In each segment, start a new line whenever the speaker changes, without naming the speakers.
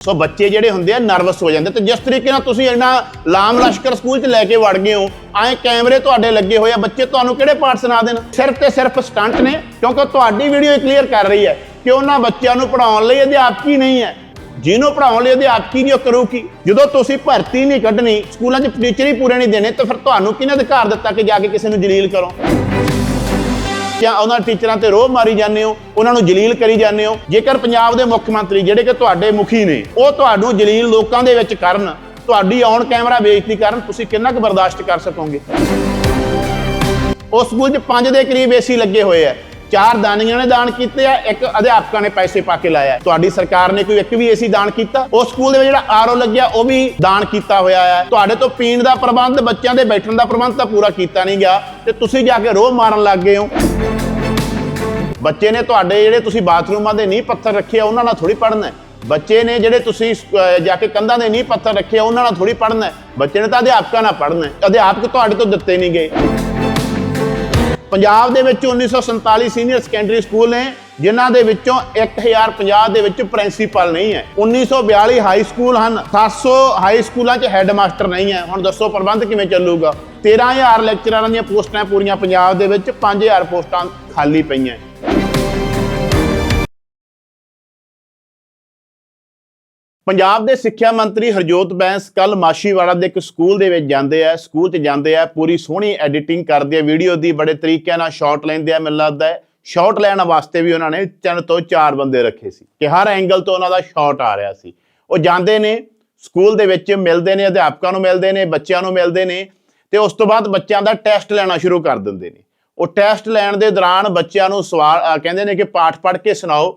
ਸੋ ਬੱਚੇ ਜਿਹੜੇ ਹੁੰਦੇ ਆ ਨਰਵਸ ਹੋ ਜਾਂਦੇ ਤੇ ਜਿਸ ਤਰੀਕੇ ਨਾਲ ਤੁਸੀਂ ਇੰਨਾ ਲਾਮ ਲਸ਼ਕਰ ਸਕੂਲ 'ਚ ਲੈ ਕੇ ਵੜ ਗਏ ਹੋ, ਐਂ ਕੈਮਰੇ ਤੁਹਾਡੇ ਲੱਗੇ ਹੋਏ ਆ, ਬੱਚੇ ਤੁਹਾਨੂੰ ਕਿਹੜੇ ਪਾਠ ਸੁਣਾ ਦੇਣ? ਸਿਰਫ ਤੇ ਸਿਰਫ ਸਟੰਟ ਨੇ, ਕਿਉਂਕਿ ਤੁਹਾਡੀ ਵੀਡੀਓ ਇਹ ਕਲੀਅਰ ਕਰ ਰਹੀ ਹੈ ਕਿ ਉਹਨਾਂ ਬੱਚਿਆਂ ਨੂੰ ਪੜਾਉਣ ਲਈ ਅਧਿਆਪਕ ਹੀ ਨਹੀਂ ਹੈ। ਜਿਹਨੂੰ ਪੜਾਉਣ ਲਈ ਅਧਿਆਪਕ ਹੀ ਨਹੀਂ, ਉਹ ਕਰੂ ਕੀ ਜਦੋਂ ਤੁਸੀਂ ਭਰਤੀ ਨਹੀਂ ਕੱਢਣੀ, ਸਕੂਲਾਂ 'ਚ ਟੀਚਰ ਹੀ ਪੂਰੇ ਨਹੀਂ ਦੇਣੇ, ਤਾਂ ਫਿਰ ਤੁਹਾਨੂੰ ਕਿਹਨੇ ਅਧਿਕਾਰ ਦਿੱਤਾ ਕਿ ਜਾ ਕੇ ਕਿਸੇ ਨੂੰ ਜਲੀਲ ਕਰੋ? ਜਾਂ ਉਹਨਾਂ ਟੀਚਰਾਂ ਤੇ ਰੋਹ ਮਾਰੀ ਜਾਂਦੇ ਹੋ, ਉਹਨਾਂ ਨੂੰ ਜਲੀਲ ਕਰੀ ਜਾਂਦੇ ਹੋ। ਜੇਕਰ ਪੰਜਾਬ ਦੇ ਮੁੱਖ ਮੰਤਰੀ ਜਿਹੜੇ ਕਿ ਤੁਹਾਡੇ ਮੁਖੀ ਨੇ, ਉਹ ਤੁਹਾਨੂੰ ਜਲੀਲ ਲੋਕਾਂ ਦੇ ਵਿੱਚ ਕਰਨ, ਤੁਹਾਡੀ ਔਨ ਕੈਮਰਾ ਬੇਇੱਜ਼ਤੀ ਕਰਨ, ਤੁਸੀਂ ਕਿੰਨਾ ਕੁ ਬਰਦਾਸ਼ਤ ਕਰ ਸਕੋਗੇ? ਉਸ ਸਕੂਲ 'ਚ ਪੰਜ ਦੇ ਕਰੀਬ ਏਸੀ ਲੱਗੇ ਹੋਏ ਆ। ਚਾਰ ਦਾਨੀਆਂ ਨੇ ਦਾਨ ਕੀਤੇ ਆ, ਇੱਕ ਅਧਿਆਪਕਾਂ ਨੇ ਪੈਸੇ ਪਾ ਕੇ ਲਾਇਆ। ਤੁਹਾਡੀ ਸਰਕਾਰ ਨੇ ਕੋਈ ਇੱਕ ਵੀ ਏਸੀ ਦਾਨ ਕੀਤਾ? ਉਸ ਸਕੂਲ ਦੇ ਵਿੱਚ ਜਿਹੜਾ ਆਰਓ ਲੱਗਿਆ, ਉਹ ਵੀ ਦਾਨ ਕੀਤਾ ਹੋਇਆ ਹੈ ਤੁਹਾਡੇ ਤੋਂ ਪੀਣ ਦਾ ਪ੍ਰਬੰਧ, ਬੱਚਿਆਂ ਦੇ ਬੈਠਣ ਦਾ ਪ੍ਰਬੰਧ ਤਾਂ ਪੂਰਾ ਕੀਤਾ ਨਹੀਂ ਗਿਆ। ਤੇ ਤੁਸੀਂ ਜਾ ਕੇ ਰੋਹ ਮਾਰਨ ਲੱਗ ਗਏ ਹੋ। ਬੱਚੇ ਨੇ ਤੁਹਾਡੇ ਜਿਹੜੇ ਤੁਸੀਂ ਬਾਥਰੂਮਾਂ ਦੇ ਨੀਂਹ ਪੱਥਰ ਰੱਖੇ ਆ, ਉਹਨਾਂ ਨਾਲ ਥੋੜੀ ਪੜਨਾ ਬੱਚੇ ਨੇ ਜਿਹੜੇ ਤੁਸੀਂ ਜਾ ਕੇ ਕੰਧਾਂ ਦੇ ਨੀਂਹ ਪੱਥਰ ਰੱਖੇ ਆ, ਉਹਨਾਂ ਨਾਲ ਥੋੜੀ ਪੜਨਾ ਬੱਚੇ ਨੇ ਤਾਂ ਅਧਿਆਪਕਾਂ ਨਾਲ ਪੜਨਾ ਅਧਿਆਪਕ ਤੁਹਾਡੇ ਤੋਂ ਦਿੱਤੇ ਨਹੀਂ ਗਏ। ਪੰਜਾਬ ਦੇ ਵਿੱਚ 1947 ਸੀਨੀਅਰ ਸੈਕੰਡਰੀ ਸਕੂਲ ਨੇ, ਜਿਨ੍ਹਾਂ ਦੇ ਵਿੱਚੋਂ 1050 ਦੇ ਵਿੱਚ ਪ੍ਰਿੰਸੀਪਲ ਨਹੀਂ ਹੈ। 1942 ਹਾਈ ਸਕੂਲ ਹਨ 700 ਹਾਈ ਸਕੂਲਾਂ 'ਚ ਹੈੱਡਮਾਸਟਰ ਨਹੀਂ ਹੈ। ਹੁਣ ਦੱਸੋ ਪ੍ਰਬੰਧ ਕਿਵੇਂ ਚੱਲੂਗਾ? 13000 ਲੈਕਚਰਾਰਾਂ ਦੀਆਂ ਪੋਸਟਾਂ ਪੂਰੀਆਂ ਪੰਜਾਬ ਦੇ ਵਿੱਚ 5000 ਪੋਸਟਾਂ ਖਾਲੀ ਪਈਆਂ। ਪੰਜਾਬ ਦੇ ਸਿੱਖਿਆ ਮੰਤਰੀ ਹਰਜੋਤ ਬੈਂਸ ਕੱਲ ਮਾਸ਼ੀਵਾੜਾ ਦੇ ਇੱਕ ਸਕੂਲ ਦੇ ਵਿੱਚ ਜਾਂਦੇ ਆ, ਸਕੂਲ 'ਚ ਜਾਂਦੇ ਆ, ਪੂਰੀ ਸੋਹਣੀ ਐਡੀਟਿੰਗ ਕਰਦੇ ਆ ਵੀਡੀਓ ਦੀ ਬੜੇ ਤਰੀਕਿਆਂ ਨਾਲ ਸ਼ਾਟ ਲੈਂਦੇ ਆ, ਮੈਨੂੰ ਲੱਗਦਾ ਹੈ। ਸ਼ਾਟ ਲੈਣ ਵਾਸਤੇ ਵੀ ਉਹਨਾਂ ਨੇ ਤਿੰਨ ਤੋਂ ਚਾਰ ਬੰਦੇ ਰੱਖੇ ਸੀ ਕਿ ਹਰ ਐਂਗਲ ਤੋਂ ਉਹਨਾਂ ਦਾ ਸ਼ਾਟ ਆ ਰਿਹਾ ਸੀ। ਉਹ ਜਾਂਦੇ ਨੇ, ਸਕੂਲ ਦੇ ਵਿੱਚ ਮਿਲਦੇ ਨੇ, ਅਧਿਆਪਕਾਂ ਨੂੰ ਮਿਲਦੇ ਨੇ, ਬੱਚਿਆਂ ਨੂੰ ਮਿਲਦੇ ਨੇ ਤੇ ਉਸ ਤੋਂ ਬਾਅਦ ਬੱਚਿਆਂ ਦਾ ਟੈਸਟ ਲੈਣਾ ਸ਼ੁਰੂ ਕਰ ਦਿੰਦੇ ਨੇ। ਉਹ ਟੈਸਟ ਲੈਣ ਦੇ ਦੌਰਾਨ ਬੱਚਿਆਂ ਨੂੰ ਸਵਾਲ ਕਹਿੰਦੇ ਨੇ ਕਿ ਪਾਠ ਪੜ੍ਹ ਕੇ ਸੁਣਾਓ।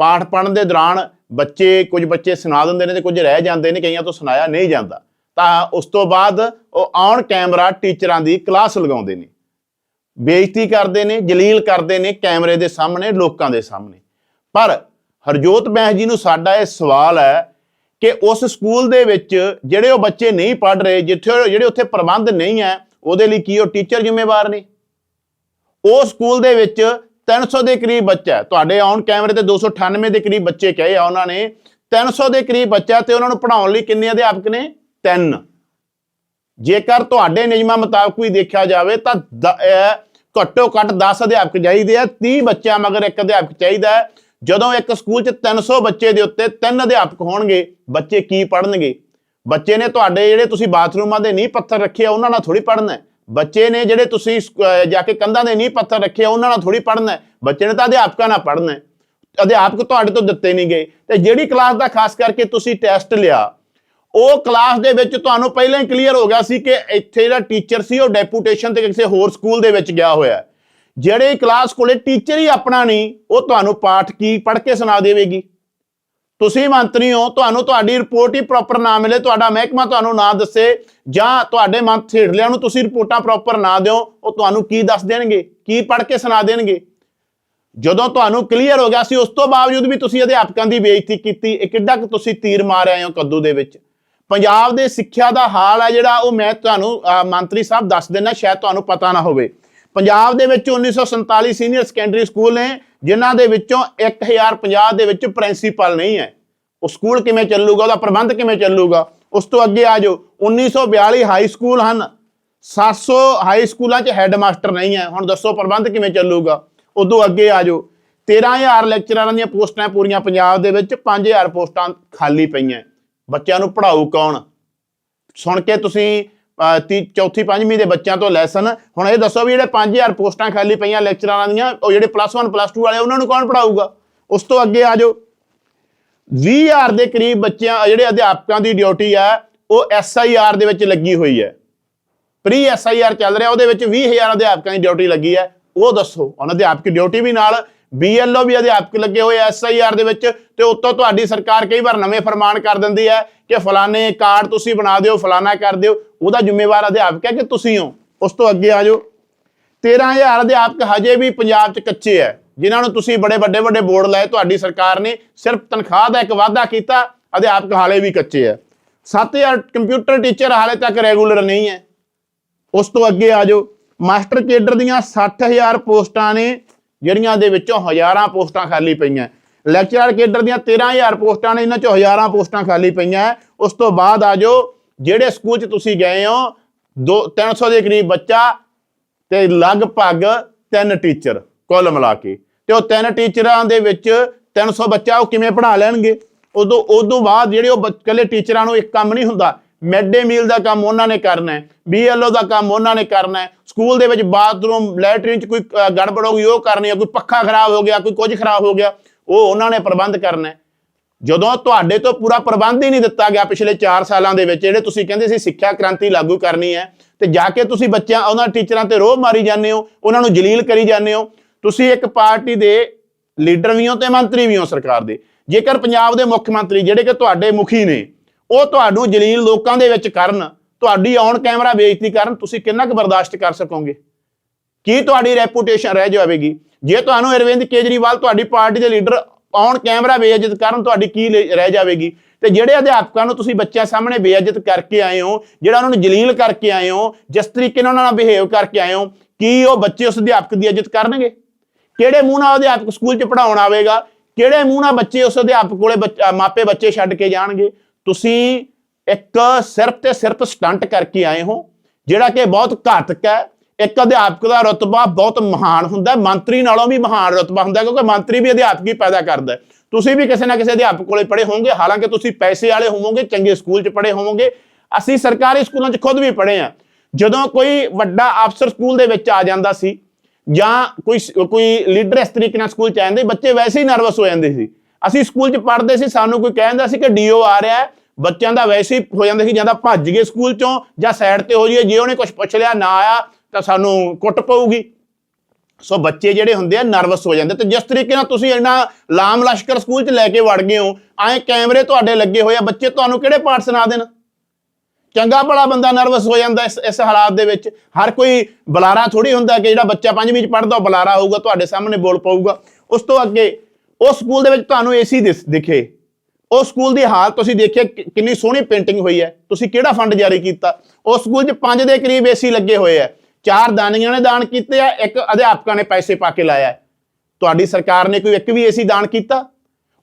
ਪਾਠ ਪੜ੍ਹਨ ਦੇ ਦੌਰਾਨ ਬੱਚੇ ਕੁਝ ਬੱਚੇ ਸੁਣਾ ਦਿੰਦੇ ਨੇ ਤੇ ਕੁਝ ਰਹਿ ਜਾਂਦੇ ਨੇ, ਕਈਆਂ ਤੋਂ ਸੁਣਾਇਆ ਨਹੀਂ ਜਾਂਦਾ। ਤਾਂ ਉਸ ਤੋਂ ਬਾਅਦ ਉਹ ਔਨ ਕੈਮਰਾ ਟੀਚਰਾਂ ਦੀ ਕਲਾਸ ਲਗਾਉਂਦੇ ਨੇ। ਬੇਇੱਜ਼ਤੀ ਕਰਦੇ ਨੇ, ਜਲੀਲ ਕਰਦੇ ਨੇ ਕੈਮਰੇ ਦੇ ਸਾਹਮਣੇ, ਲੋਕਾਂ ਦੇ ਸਾਹਮਣੇ। ਪਰ ਹਰਜੋਤ ਬੈਂਸ ਜੀ ਨੂੰ ਸਾਡਾ ਇਹ ਸਵਾਲ ਹੈ ਕਿ ਉਸ ਸਕੂਲ ਦੇ ਵਿੱਚ ਜਿਹੜੇ ਉਹ ਬੱਚੇ ਨਹੀਂ ਪੜ੍ਹ ਰਹੇ, ਜਿੱਥੇ ਜਿਹੜੇ ਉੱਥੇ ਪ੍ਰਬੰਧ ਨਹੀਂ ਹੈ, ਉਹਦੇ ਲਈ ਕੀ ਉਹ ਟੀਚਰ ਜ਼ਿੰਮੇਵਾਰ ਨੇ? ਉਹ ਸਕੂਲ ਦੇ ਵਿੱਚ 300 ਦੇ ਕਰੀਬ ਬੱਚਾ ਹੈ। ਤੁਹਾਡੇ ਔਨ ਕੈਮਰੇ ਤੇ 298 ਦੇ ਕਰੀਬ ਬੱਚੇ ਕਹੇ ਆ ਉਹਨਾਂ ਨੇ। 300 ਦੇ ਕਰੀਬ ਬੱਚਾ ਤੇ ਉਹਨਾਂ ਨੂੰ ਪੜਾਉਣ ਲਈ ਕਿੰਨੇ ਅਧਿਆਪਕ ਨੇ? ਤਿੰਨ। ਜੇਕਰ ਤੁਹਾਡੇ ਨਿਯਮਾਂ ਮੁਤਾਬਕ ਵੀ ਦੇਖਿਆ ਜਾਵੇ ਤਾਂ ਦ- ਘੱਟੋ ਘੱਟ 10 ਅਧਿਆਪਕ ਚਾਹੀਦੇ ਆ 30 ਬੱਚਿਆਂ ਮਗਰ ਇੱਕ ਅਧਿਆਪਕ ਚਾਹੀਦਾ ਹੈ। ਜਦੋਂ ਇੱਕ ਸਕੂਲ 'ਚ 300 ਬੱਚੇ ਦੇ ਉੱਤੇ ਤਿੰਨ ਅਧਿਆਪਕ ਹੋਣਗੇ, ਬੱਚੇ ਕੀ ਪੜ੍ਹਨਗੇ? ਬੱਚੇ ਨੇ ਤੁਹਾਡੇ ਜਿਹੜੇ ਤੁਸੀਂ ਬਾਥਰੂਮਾਂ ਦੇ ਨੀਂਹ ਪੱਥਰ ਰੱਖੇ ਆ, ਉਹਨਾਂ ਨਾਲ ਥੋੜੀ ਪੜ੍ਹਨਾ ਹੈ। ਬੱਚੇ ਨੇ ਜਿਹੜੇ ਤੁਸੀਂ ਜਾ ਕੇ ਕੰਧਾਂ ਦੇ ਨੀਂਹ ਪੱਥਰ ਰੱਖੇ ਉਹਨਾਂ ਨਾਲ ਥੋੜੀ ਪੜ੍ਹਨਾ ਹੈ। ਬੱਚੇ ਨੇ ਤਾਂ ਅਧਿਆਪਕਾਂ ਨਾਲ ਪੜ੍ਹਨਾ ਹੈ। ਅਧਿਆਪਕ ਤੁਹਾਡੇ ਤੋਂ ਦਿੱਤੇ ਨਹੀਂ ਗਏ। ਤੇ ਜਿਹੜੀ ਕਲਾਸ ਦਾ ਖਾਸ ਕਰਕੇ ਤੁਸੀਂ ਟੈਸਟ ਲਿਆ, ਉਹ ਕਲਾਸ ਦੇ ਵਿੱਚ ਤੁਹਾਨੂੰ ਪਹਿਲਾਂ ਹੀ ਕਲੀਅਰ ਹੋ ਗਿਆ ਸੀ ਕਿ ਇੱਥੇ ਜਿਹੜਾ ਟੀਚਰ ਸੀ, ਉਹ ਡੈਪੂਟੇਸ਼ਨ ਤੇ ਕਿਸੇ ਹੋਰ ਸਕੂਲ ਦੇ ਵਿੱਚ ਗਿਆ ਹੋਇਆ ਹੈ। ਜਿਹੜੇ ਕਲਾਸ ਕੋਲੇ ਟੀਚਰ ਹੀ ਆਪਣਾ ਨਹੀਂ, ਉਹ ਤੁਹਾਨੂੰ ਪਾਠ ਕੀ ਪੜ੍ਹ ਕੇ ਸੁਣਾ ਦੇਵੇਗੀ। ਤੁਸੀਂ ਮੰਤਰੀ ਹੋ, ਤੁਹਾਨੂੰ ਤੁਹਾਡੀ ਰਿਪੋਰਟ ਹੀ ਪ੍ਰੋਪਰ ਨਾ ਮਿਲੇ, ਤੁਹਾਡਾ ਮਹਿਕਮਾ ਤੁਹਾਨੂੰ ਨਾ ਦੱਸੇ, ਜਾਂ ਤੁਹਾਡੇ ਮੰਤ ਮੰਤਰੀਆਂ ਨੂੰ ਤੁਸੀਂ ਰਿਪੋਰਟਾਂ ਪ੍ਰੋਪਰ ਨਾ ਦਿਓ, ਉਹ ਤੁਹਾਨੂੰ ਕੀ ਦੱਸ ਦੇਣਗੇ, ਕੀ ਪੜ੍ਹ ਕੇ ਸੁਣਾ ਦੇਣਗੇ? ਜਦੋਂ ਤੁਹਾਨੂੰ ਕਲੀਅਰ ਹੋ ਗਿਆ ਸੀ, ਉਸ ਤੋਂ ਬਾਵਜੂਦ ਵੀ ਤੁਸੀਂ ਅਧਿਆਪਕਾਂ ਦੀ ਬੇਇੱਜ਼ਤੀ ਕੀਤੀ, ਇਹ ਕਿੱਡਾ ਕੁ ਤੁਸੀਂ ਤੀਰ ਮਾਰ ਆਏ ਹੋ ਕੱਦੂ ਦੇ ਵਿੱਚ? ਪੰਜਾਬ ਦੇ ਸਿੱਖਿਆ ਦਾ ਹਾਲ ਹੈ ਜਿਹੜਾ, ਉਹ ਮੈਂ ਤੁਹਾਨੂੰ ਮੰਤਰੀ ਸਾਹਿਬ ਦੱਸ ਦੇਣਾ ਸ਼ਾਇਦ ਤੁਹਾਨੂੰ ਪਤਾ ਨਾ ਹੋਵੇ। ਪੰਜਾਬ ਦੇ ਵਿੱਚ 1947 ਸੀਨੀਅਰ ਸੈਕੰਡਰੀ ਸਕੂਲ ਨੇ, ਜਿਨ੍ਹਾਂ ਦੇ ਵਿੱਚੋਂ 1050 ਦੇ ਵਿੱਚ ਪ੍ਰਿੰਸੀਪਲ ਨਹੀਂ ਹੈ। ਉਹ ਸਕੂਲ ਕਿਵੇਂ ਚੱਲੂਗਾ, ਉਹਦਾ ਪ੍ਰਬੰਧ ਕਿਵੇਂ ਚੱਲੂਗਾ, ਉਸ ਤੋਂ ਅੱਗੇ ਆ ਜਾਓ। 1942 ਹਾਈ ਸਕੂਲ ਹਨ। 700 ਹਾਈ ਸਕੂਲਾਂ 'ਚ ਹੈੱਡਮਾਸਟਰ ਨਹੀਂ ਹੈ। ਹੁਣ ਦੱਸੋ ਪ੍ਰਬੰਧ ਕਿਵੇਂ ਚੱਲੂਗਾ? ਉਦੋਂ ਅੱਗੇ ਆ ਜਾਓ। 13000 ਲੈਕਚਰਾਰਾਂ ਦੀਆਂ ਪੋਸਟਾਂ ਪੂਰੀਆਂ ਪੰਜਾਬ ਦੇ ਵਿੱਚ 5000 ਪੋਸਟਾਂ ਖਾਲੀ ਪਈਆਂ। ਬੱਚਿਆਂ ਨੂੰ ਪੜਾਊ ਕੌਣ? ਸੁਣ ਕੇ ਤੁਸੀਂ ਚੌਥੀ ਪੰਜਵੀਂ ਦੇ ਬੱਚਿਆਂ ਤੋਂ ਲੈਸਨ ਹੁਣ ਇਹ ਦੱਸੋ ਵੀ ਜਿਹੜੇ 5000 ਪੋਸਟਾਂ ਖਾਲੀ ਪਈਆਂ ਲੈਕਚਰਾਰਾਂ ਦੀਆਂ, ਉਹ ਜਿਹੜੇ ਪਲੱਸ 1 ਪਲੱਸ 2 ਵਾਲੇ, ਉਹਨਾਂ ਨੂੰ ਕੌਣ ਪੜਾਊਗਾ ਉਸ ਤੋਂ ਅੱਗੇ ਆ ਜਾਓ। 20000 ਦੇ ਕਰੀਬ ਬੱਚਿਆਂ, ਜਿਹੜੇ ਅਧਿਆਪਕਾਂ ਦੀ ਡਿਊਟੀ ਹੈ ਉਹ ਐਸਆਈਆਰ ਦੇ ਵਿੱਚ ਲੱਗੀ ਹੋਈ ਹੈ। ਪ੍ਰੀ ਐਸਆਈਆਰ ਚੱਲ ਰਿਹਾ, ਉਹਦੇ ਵਿੱਚ 20000 ਅਧਿਆਪਕਾਂ ਦੀ ਡਿਊਟੀ ਲੱਗੀ ਹੈ। ਉਹ ਦੱਸੋ ਉਹਨਾਂ ਅਧਿਆਪਕ ਡਿਊਟੀ ਵੀ ਨਾਲ ਬੀਐਲਓ ਵੀ ਅਧਿਆਪਕ ਲੱਗੇ ਹੋਏ ਐਸਆਈਆਰ ਦੇ ਵਿੱਚ ਤੇ ਉੱਤੋਂ ਤੁਹਾਡੀ ਸਰਕਾਰ ਕਈ ਵਾਰ ਨਵੇਂ ਫਰਮਾਨ ਕਰ ਦਿੰਦੀ ਹੈ ਕਿ ਫਲਾਣੇ ਕਾਰਡ ਤੁਸੀਂ ਬਣਾ ਦਿਓ, ਫਲਾਣਾ ਕਰ ਦਿਓ, ਉਹਦਾ ਜ਼ਿੰਮੇਵਾਰ ਅਧਿਆਪਕ ਹੈ ਕਿ ਤੁਸੀਂ ਹੋ? ਉਸ ਤੋਂ ਅੱਗੇ ਆ ਜਾਓ। 13000 ਅਧਿਆਪਕ ਹਜੇ ਵੀ ਪੰਜਾਬ 'ਚ ਕੱਚੇ ਹੈ, ਜਿਨ੍ਹਾਂ ਨੂੰ ਤੁਸੀਂ ਬੜੇ ਵੱਡੇ ਵੱਡੇ ਬੋਰਡ ਲਾਏ, ਤੁਹਾਡੀ ਸਰਕਾਰ ਨੇ ਸਿਰਫ ਤਨਖਾਹ ਦਾ ਇੱਕ ਵਾਅਦਾ ਕੀਤਾ, ਅਧਿਆਪਕ ਹਾਲੇ ਵੀ ਕੱਚੇ ਹੈ। 7000 ਕੰਪਿਊਟਰ ਟੀਚਰ ਹਾਲੇ ਤੱਕ ਰੈਗੂਲਰ ਨਹੀਂ ਹੈ। ਉਸ ਤੋਂ ਅੱਗੇ ਆ ਜਾਓ। ਮਾਸਟਰ ਕੇਡਰ ਦੀਆਂ 60000 ਪੋਸਟਾਂ ਨੇ ਜਿਹੜੀਆਂ ਦੇ ਵਿੱਚੋਂ ਹਜ਼ਾਰਾਂ ਪੋਸਟਾਂ ਖਾਲੀ ਪਈਆਂ। ਲੈਕਚਰਰ ਕੇਡਰ ਦੀਆਂ 13000 ਪੋਸਟਾਂ ਨੇ, ਇਹਨਾਂ ਚੋਂ ਹਜ਼ਾਰਾਂ ਪੋਸਟਾਂ ਖਾਲੀ ਪਈਆਂ। ਹੈ। ਉਸ ਤੋਂ ਬਾਅਦ ਆ ਜਾਓ, ਜਿਹੜੇ ਸਕੂਲ 'ਚ ਤੁਸੀਂ ਗਏ ਹੋ, ਦੋ 300 ਦੇ ਕਰੀਬ ਬੱਚਾ ਤੇ ਲਗਭਗ ਤਿੰਨ ਟੀਚਰ ਕੁੱਲ ਮਿਲਾ ਕੇ। ਤੇ ਉਹ ਤਿੰਨ ਟੀਚਰਾਂ ਦੇ ਵਿੱਚ 300 ਬੱਚਾ ਉਹ ਕਿਵੇਂ ਪੜ੍ਹਾ ਲੈਣਗੇ? ਉਦੋਂ ਉਦੋਂ ਬਾਅਦ ਜਿਹੜੇ ਉਹ ਬੱਚ- ਇਕੱਲੇ ਟੀਚਰਾਂ ਨੂੰ ਇੱਕ ਕੰਮ ਨਹੀਂ ਹੁੰਦਾ। ਮਿਡ ਡੇ ਮੀਲ ਦਾ ਕੰਮ ਉਹਨਾਂ ਨੇ ਕਰਨਾ ਹੈ ਬੀਐਲਓ ਦਾ ਕੰਮ ਉਹਨਾਂ ਨੇ ਕਰਨਾ ਹੈ। ਸਕੂਲ ਦੇ ਵਿੱਚ ਬਾਥਰੂਮ ਲੈਟਰਿਨ ਚ ਕੋਈ ਗੜਬੜ ਹੋ ਗਈ, ਉਹ ਕਰਨੀ ਹੈ, ਕੋਈ ਪੱਖਾ ਖਰਾਬ ਹੋ ਗਿਆ, ਕੋਈ ਕੁਝ ਖਰਾਬ ਹੋ ਗਿਆ, ਉਹ ਉਹਨਾਂ ਨੇ ਪ੍ਰਬੰਧ ਕਰਨਾ ਹੈ। ਜਦੋਂ ਤੁਹਾਡੇ ਤੋਂ ਪੂਰਾ ਪ੍ਰਬੰਧ ਹੀ ਨਹੀਂ ਦਿੱਤਾ ਗਿਆ ਪਿਛਲੇ 4 ਸਾਲਾਂ ਦੇ ਵਿੱਚ, ਜਿਹੜੇ ਤੁਸੀਂ ਕਹਿੰਦੇ ਸੀ ਸਿੱਖਿਆ ਕ੍ਰਾਂਤੀ ਲਾਗੂ ਕਰਨੀ ਹੈ, ਤੇ ਜਾ ਕੇ ਤੁਸੀਂ ਬੱਚਿਆਂ, ਉਹਨਾਂ ਟੀਚਰਾਂ ਤੇ ਰੋਹ ਮਾਰੀ ਜਾਂਦੇ ਹੋ, ਉਹਨਾਂ ਨੂੰ ਜਲੀਲ ਕਰੀ ਜਾਂਦੇ ਹੋ, ਤੁਸੀਂ ਇੱਕ ਪਾਰਟੀ ਦੇ ਲੀਡਰ ਵੀ ਹੋ ਤੇ ਮੰਤਰੀ ਵੀ ਹੋ ਸਰਕਾਰ ਦੇ। ਜੇਕਰ ਪੰਜਾਬ ਦੇ ਮੁੱਖ ਮੰਤਰੀ, ਜਿਹੜੇ ਕਿ ਤੁਹਾਡੇ ਮੁਖੀ ਨੇ ਉਹ ਤੁਹਾਨੂੰ ਜਲੀਲ ਲੋਕਾਂ ਦੇ ਵਿੱਚ ਕਰਨ, ਤੁਹਾਡੀ ਔਨ ਕੈਮਰਾ ਬੇਇੱਜ਼ਤੀ ਕਰਨ, ਤੁਸੀਂ ਕਿੰਨਾ ਕੁ ਬਰਦਾਸ਼ਤ ਕਰ ਸਕੋਗੇ? ਕੀ ਤੁਹਾਡੀ ਰੈਪੂਟੇਸ਼ਨ ਰਹਿ ਜਾਵੇਗੀ? ਜੇ ਤੁਹਾਨੂੰ ਅਰਵਿੰਦ ਕੇਜਰੀਵਾਲ ਤੁਹਾਡੀ ਪਾਰਟੀ ਦੇ ਲੀਡਰ ਔਨ ਕੈਮਰਾ ਬੇਇੱਜ਼ਤ ਕਰਨ, ਤੁਹਾਡੀ ਕੀ ਲੈ- ਰਹਿ ਜਾਵੇਗੀ? ਤੇ ਜਿਹੜੇ ਅਧਿਆਪਕਾਂ ਨੂੰ ਤੁਸੀਂ ਬੱਚਿਆਂ ਸਾਹਮਣੇ ਬੇਇੱਜ਼ਤ ਕਰਕੇ ਆਏ ਹੋ, ਜਿਹੜਾ ਉਹਨਾਂ ਨੂੰ ਜਲੀਲ ਕਰਕੇ ਆਏ ਹੋ, ਜਿਸ ਤਰੀਕੇ ਨਾਲ ਉਹਨਾਂ ਨਾਲ ਬਿਹੇਵ ਕਰਕੇ ਆਏ ਹੋ, ਕੀ ਉਹ ਬੱਚੇ ਉਸ ਅਧਿਆਪਕ ਦੀ ਇੱਜ਼ਤ ਕਰਨਗੇ? ਕਿਹੜੇ ਮੂੰਹ ਨਾਲ ਅਧਿਆਪਕ ਸਕੂਲ 'ਚ ਪੜਾਉਣ ਆਵੇਗਾ? ਕਿਹੜੇ ਮੂੰਹ ਨਾਲ ਬੱਚੇ ਉਸ ਅਧਿਆਪਕ ਕੋਲੇ ਬੱਚ- ਮਾਪੇ ਬੱਚੇ ਛੱਡ ਕੇ ਜਾਣਗੇ? ਤੁਸੀਂ ਇੱਕ ਸਿਰਫ ਤੇ ਸਿਰਫ ਸਟੰਟ ਕਰਕੇ ਆਏ ਹੋ, ਜਿਹੜਾ ਕਿ ਬਹੁਤ ਘਾਤਕ ਹੈ। ਇੱਕ ਅਧਿਆਪਕ ਦਾ ਰਤਬਾ ਬਹੁਤ ਮਹਾਨ ਹੁੰਦਾ ਹੈ। ਮੰਤਰੀ ਨਾਲੋਂ ਵੀ ਮਹਾਨ ਰਤਬਾ ਹੁੰਦਾ ਕਿਉਂਕਿ ਮੰਤਰੀ ਵੀ ਅਧਿਆਪਕ ਹੀ ਪੈਦਾ ਕਰਦਾ ਹੈ। ਤੁਸੀਂ ਵੀ ਕਿਸੇ ਨਾ ਕਿਸੇ ਅਧਿਆਪਕ ਕੋਲੇ ਪੜ੍ਹੇ ਹੋਵੋਗੇ। ਹਾਲਾਂਕਿ ਤੁਸੀਂ ਪੈਸੇ ਵਾਲੇ ਹੋਵੋਗੇ, ਚੰਗੇ ਸਕੂਲ 'ਚ ਪੜ੍ਹੇ ਹੋਵੋਗੇ। ਅਸੀਂ ਸਰਕਾਰੀ ਸਕੂਲਾਂ 'ਚ ਖੁਦ ਵੀ ਪੜ੍ਹੇ ਆ ਜਦੋਂ ਕੋਈ ਵੱਡਾ ਅਫਸਰ ਸਕੂਲ ਦੇ ਵਿੱਚ ਆ ਜਾਂਦਾ ਸੀ ਜਾਂ ਕੋਈ ਕੋਈ ਲੀਡਰ ਇਸ ਤਰੀਕੇ ਨਾਲ ਸਕੂਲ ਚ ਆਉਂਦੇ ਬੱਚੇ ਵੈਸੇ ਹੀ ਨਰਵਸ ਹੋ ਜਾਂਦੇ ਸੀ। ਅਸੀਂ ਸਕੂਲ ਚ ਪੜ੍ਹਦੇ ਸੀ, ਸਾਨੂੰ ਕੋਈ ਕਹਿੰਦਾ ਸੀ ਕਿ ਡੀਓ ਆ ਰਿਹਾ ਹੈ। ਬੱਚਿਆਂ ਦਾ ਵੈਸੇ ਹੀ ਹੋ ਜਾਂਦਾ ਸੀ ਜਾਂ ਤਾਂ ਭੱਜ ਗਏ ਸਕੂਲ ਚੋਂ ਜਾਂ ਸਾਈਡ ਤੇ ਹੋ ਜਾਈਏ, ਜੇ ਉਹਨੇ ਕੁਝ ਪੁੱਛ ਲਿਆ, ਨਾ ਆਇਆ, ਤਾਂ ਸਾਨੂੰ ਕੁੱਟ ਪਊਗੀ। ਸੋ ਬੱਚੇ ਜਿਹੜੇ ਹੁੰਦੇ ਆ, ਨਰਵਸ ਹੋ ਜਾਂਦੇ ਤੇ ਜਿਸ ਤਰੀਕੇ ਨਾਲ ਤੁਸੀਂ ਇੰਨਾ ਲਾਮ ਲਸ਼ਕਰ ਸਕੂਲ ਚ ਲੈ ਕੇ ਵੜ ਗਏ ਹੋ, ਐਂ ਕੈਮਰੇ ਤੁਹਾਡੇ ਲੱਗੇ ਹੋਏ ਆ, ਬੱਚੇ ਤੁਹਾਨੂੰ ਕਿਹੜੇ ਪਾਠ ਸੁਣਾ ਦੇਣ? ਚੰਗਾ ਭਲਾ ਬੰਦਾ ਨਰਵਸ ਹੋ ਜਾਂਦਾ ਇਸ ਇਸ ਹਾਲਾਤ ਦੇ ਵਿੱਚ। ਹਰ ਕੋਈ ਬੁਲਾਰਾ ਥੋੜੀ ਹੁੰਦਾ ਕਿ ਜਿਹੜਾ ਬੱਚਾ ਪੰਜਵੀਂ ਚ ਪੜ੍ਹਦਾ, ਉਹ ਬੁਲਾਰਾ ਹੋਊਗਾ, ਤੁਹਾਡੇ ਸਾਹਮਣੇ ਬੋਲ ਪਾਊਗਾ। ਉਸ ਤੋਂ ਅੱਗੇ ਉਹ ਸਕੂਲ ਦੇ ਵਿੱਚ ਤੁਹਾਨੂੰ ਏਸੀ ਦਿਖੇ। ਉਹ ਸਕੂਲ ਦੀ ਹਾਲਤ ਤੁਸੀਂ ਦੇਖਿਆ ਕਿੰਨੀ ਸੋਹਣੀ ਪੇਂਟਿੰਗ ਹੋਈ ਹੈ। ਤੁਸੀਂ ਕਿਹੜਾ ਫੰਡ ਜਾਰੀ ਕੀਤਾ? ਉਸ ਸਕੂਲ 'ਚ ਪੰਜ ਦੇ ਕਰੀਬ ਏਸੀ ਲੱਗੇ ਹੋਏ ਆ ਚਾਰ ਦਾਨੀਆਂ ਨੇ ਦਾਨ ਕੀਤੇ ਆ, ਇੱਕ ਅਧਿਆਪਕਾਂ ਨੇ ਪੈਸੇ ਪਾ ਕੇ ਲਾਇਆ ਤੁਹਾਡੀ ਸਰਕਾਰ ਨੇ ਕੋਈ ਇੱਕ ਵੀ ਏਸੀ ਦਾਨ ਕੀਤਾ?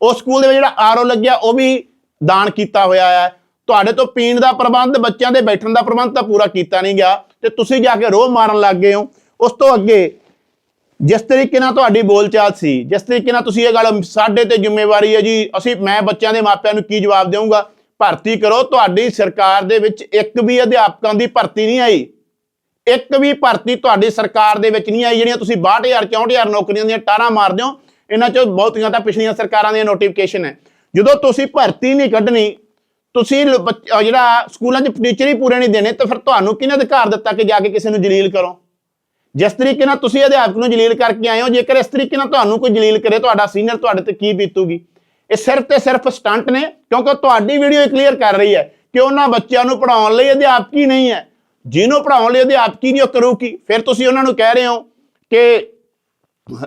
ਉਸ ਸਕੂਲ ਦੇ ਵਿੱਚ ਜਿਹੜਾ ਆਰਓ ਲੱਗਿਆ, ਉਹ ਵੀ ਦਾਨ ਕੀਤਾ ਹੋਇਆ ਹੈ। ਤੁਹਾਡੇ ਤੋਂ ਪੀਣ ਦਾ ਪ੍ਰਬੰਧ, ਬੱਚਿਆਂ ਦੇ ਬੈਠਣ ਦਾ ਪ੍ਰਬੰਧ ਤਾਂ ਪੂਰਾ ਕੀਤਾ ਨਹੀਂ ਗਿਆ। ਤੇ ਤੁਸੀਂ ਜਾ ਕੇ ਰੋਹ ਮਾਰਨ ਲੱਗ ਗਏ ਹੋ। ਉਸ ਤੋਂ ਅੱਗੇ ਜਿਸ ਤਰੀਕੇ ਨਾਲ ਤੁਹਾਡੀ ਬੋਲਚਾਲ ਸੀ, ਜਿਸ ਤਰੀਕੇ ਨਾਲ ਤੁਸੀਂ ਇਹ ਗੱਲ ਸਾਡੇ ਤੇ ਜ਼ਿੰਮੇਵਾਰੀ ਹੈ ਜੀ, ਅਸੀਂ, ਮੈਂ ਬੱਚਿਆਂ ਦੇ ਮਾਪਿਆਂ ਨੂੰ ਕੀ ਜਵਾਬ ਦੇਵਾਂਗਾ ਭਰਤੀ ਕਰੋ, ਤੁਹਾਡੀ ਸਰਕਾਰ ਦੇ ਵਿੱਚ ਇੱਕ ਵੀ ਅਧਿਆਪਕਾਂ ਦੀ ਭਰਤੀ ਨਹੀਂ ਆਈ। ਇੱਕ ਵੀ ਭਰਤੀ ਤੁਹਾਡੀ ਸਰਕਾਰ ਦੇ ਵਿੱਚ ਨਹੀਂ ਆਈ, ਜਿਹੜੀਆਂ ਤੁਸੀਂ 62000 64000 ਨੌਕਰੀਆਂ ਦੀਆਂ ਟਾਰਾਂ ਮਾਰਦੇ ਹੋ, ਇਹਨਾਂ ਚੋਂ ਬਹੁਤੀਆਂ ਤਾਂ ਪਿਛਲੀਆਂ ਸਰਕਾਰਾਂ ਦੀਆਂ ਨੋਟੀਫਿਕੇਸ਼ਨ ਹੈ। ਜਦੋਂ ਤੁਸੀਂ ਭਰਤੀ ਨਹੀਂ ਕੱਢਣੀ, ਤੁਸੀਂ ਜਿਹੜਾ ਸਕੂਲਾਂ 'ਚ ਟੀਚਰ ਹੀ ਪੂਰੇ ਨਹੀਂ ਦੇਣੇ, ਤਾਂ ਫਿਰ ਤੁਹਾਨੂੰ ਕਿਹਨੇ ਅਧਿਕਾਰ ਦਿੱਤਾ ਕਿ ਜਾ ਕੇ ਕਿਸੇ ਨੂੰ ਜਲੀਲ ਕਰੋ? ਜਿਸ ਤਰੀਕੇ ਨਾਲ ਤੁਸੀਂ ਅਧਿਆਪਕ ਨੂੰ ਜਲੀਲ ਕਰਕੇ ਆਏ ਹੋ, ਜੇਕਰ ਇਸ ਤਰੀਕੇ ਨਾਲ ਤੁਹਾਨੂੰ ਕੋਈ ਜਲੀਲ ਕਰੇ, ਤੁਹਾਡਾ ਸੀਨੀਅਰ ਤੁਹਾਡੇ ਤੇ ਕੀ ਬੀਤੂਗੀ? ਇਹ ਸਿਰਫ ਤੇ ਸਿਰਫ ਸਟੰਟ ਨੇ, ਕਿਉਂਕਿ ਤੁਹਾਡੀ ਵੀਡੀਓ ਕਲੀਅਰ ਕਰ ਰਹੀ ਹੈ ਕਿ ਉਹਨਾਂ ਬੱਚਿਆਂ ਨੂੰ ਪੜਾਉਣ ਲਈ ਅਧਿਆਪਕੀ ਨਹੀਂ ਹੈ। ਜਿਹਨੂੰ ਪੜਾਉਣ ਲਈ ਅਧਿਆਪਕੀ ਨਹੀਂ, ਉਹ ਕਰੂਗੀ। ਫਿਰ ਤੁਸੀਂ ਉਹਨਾਂ ਨੂੰ ਕਹਿ ਰਹੇ ਹੋ ਕਿ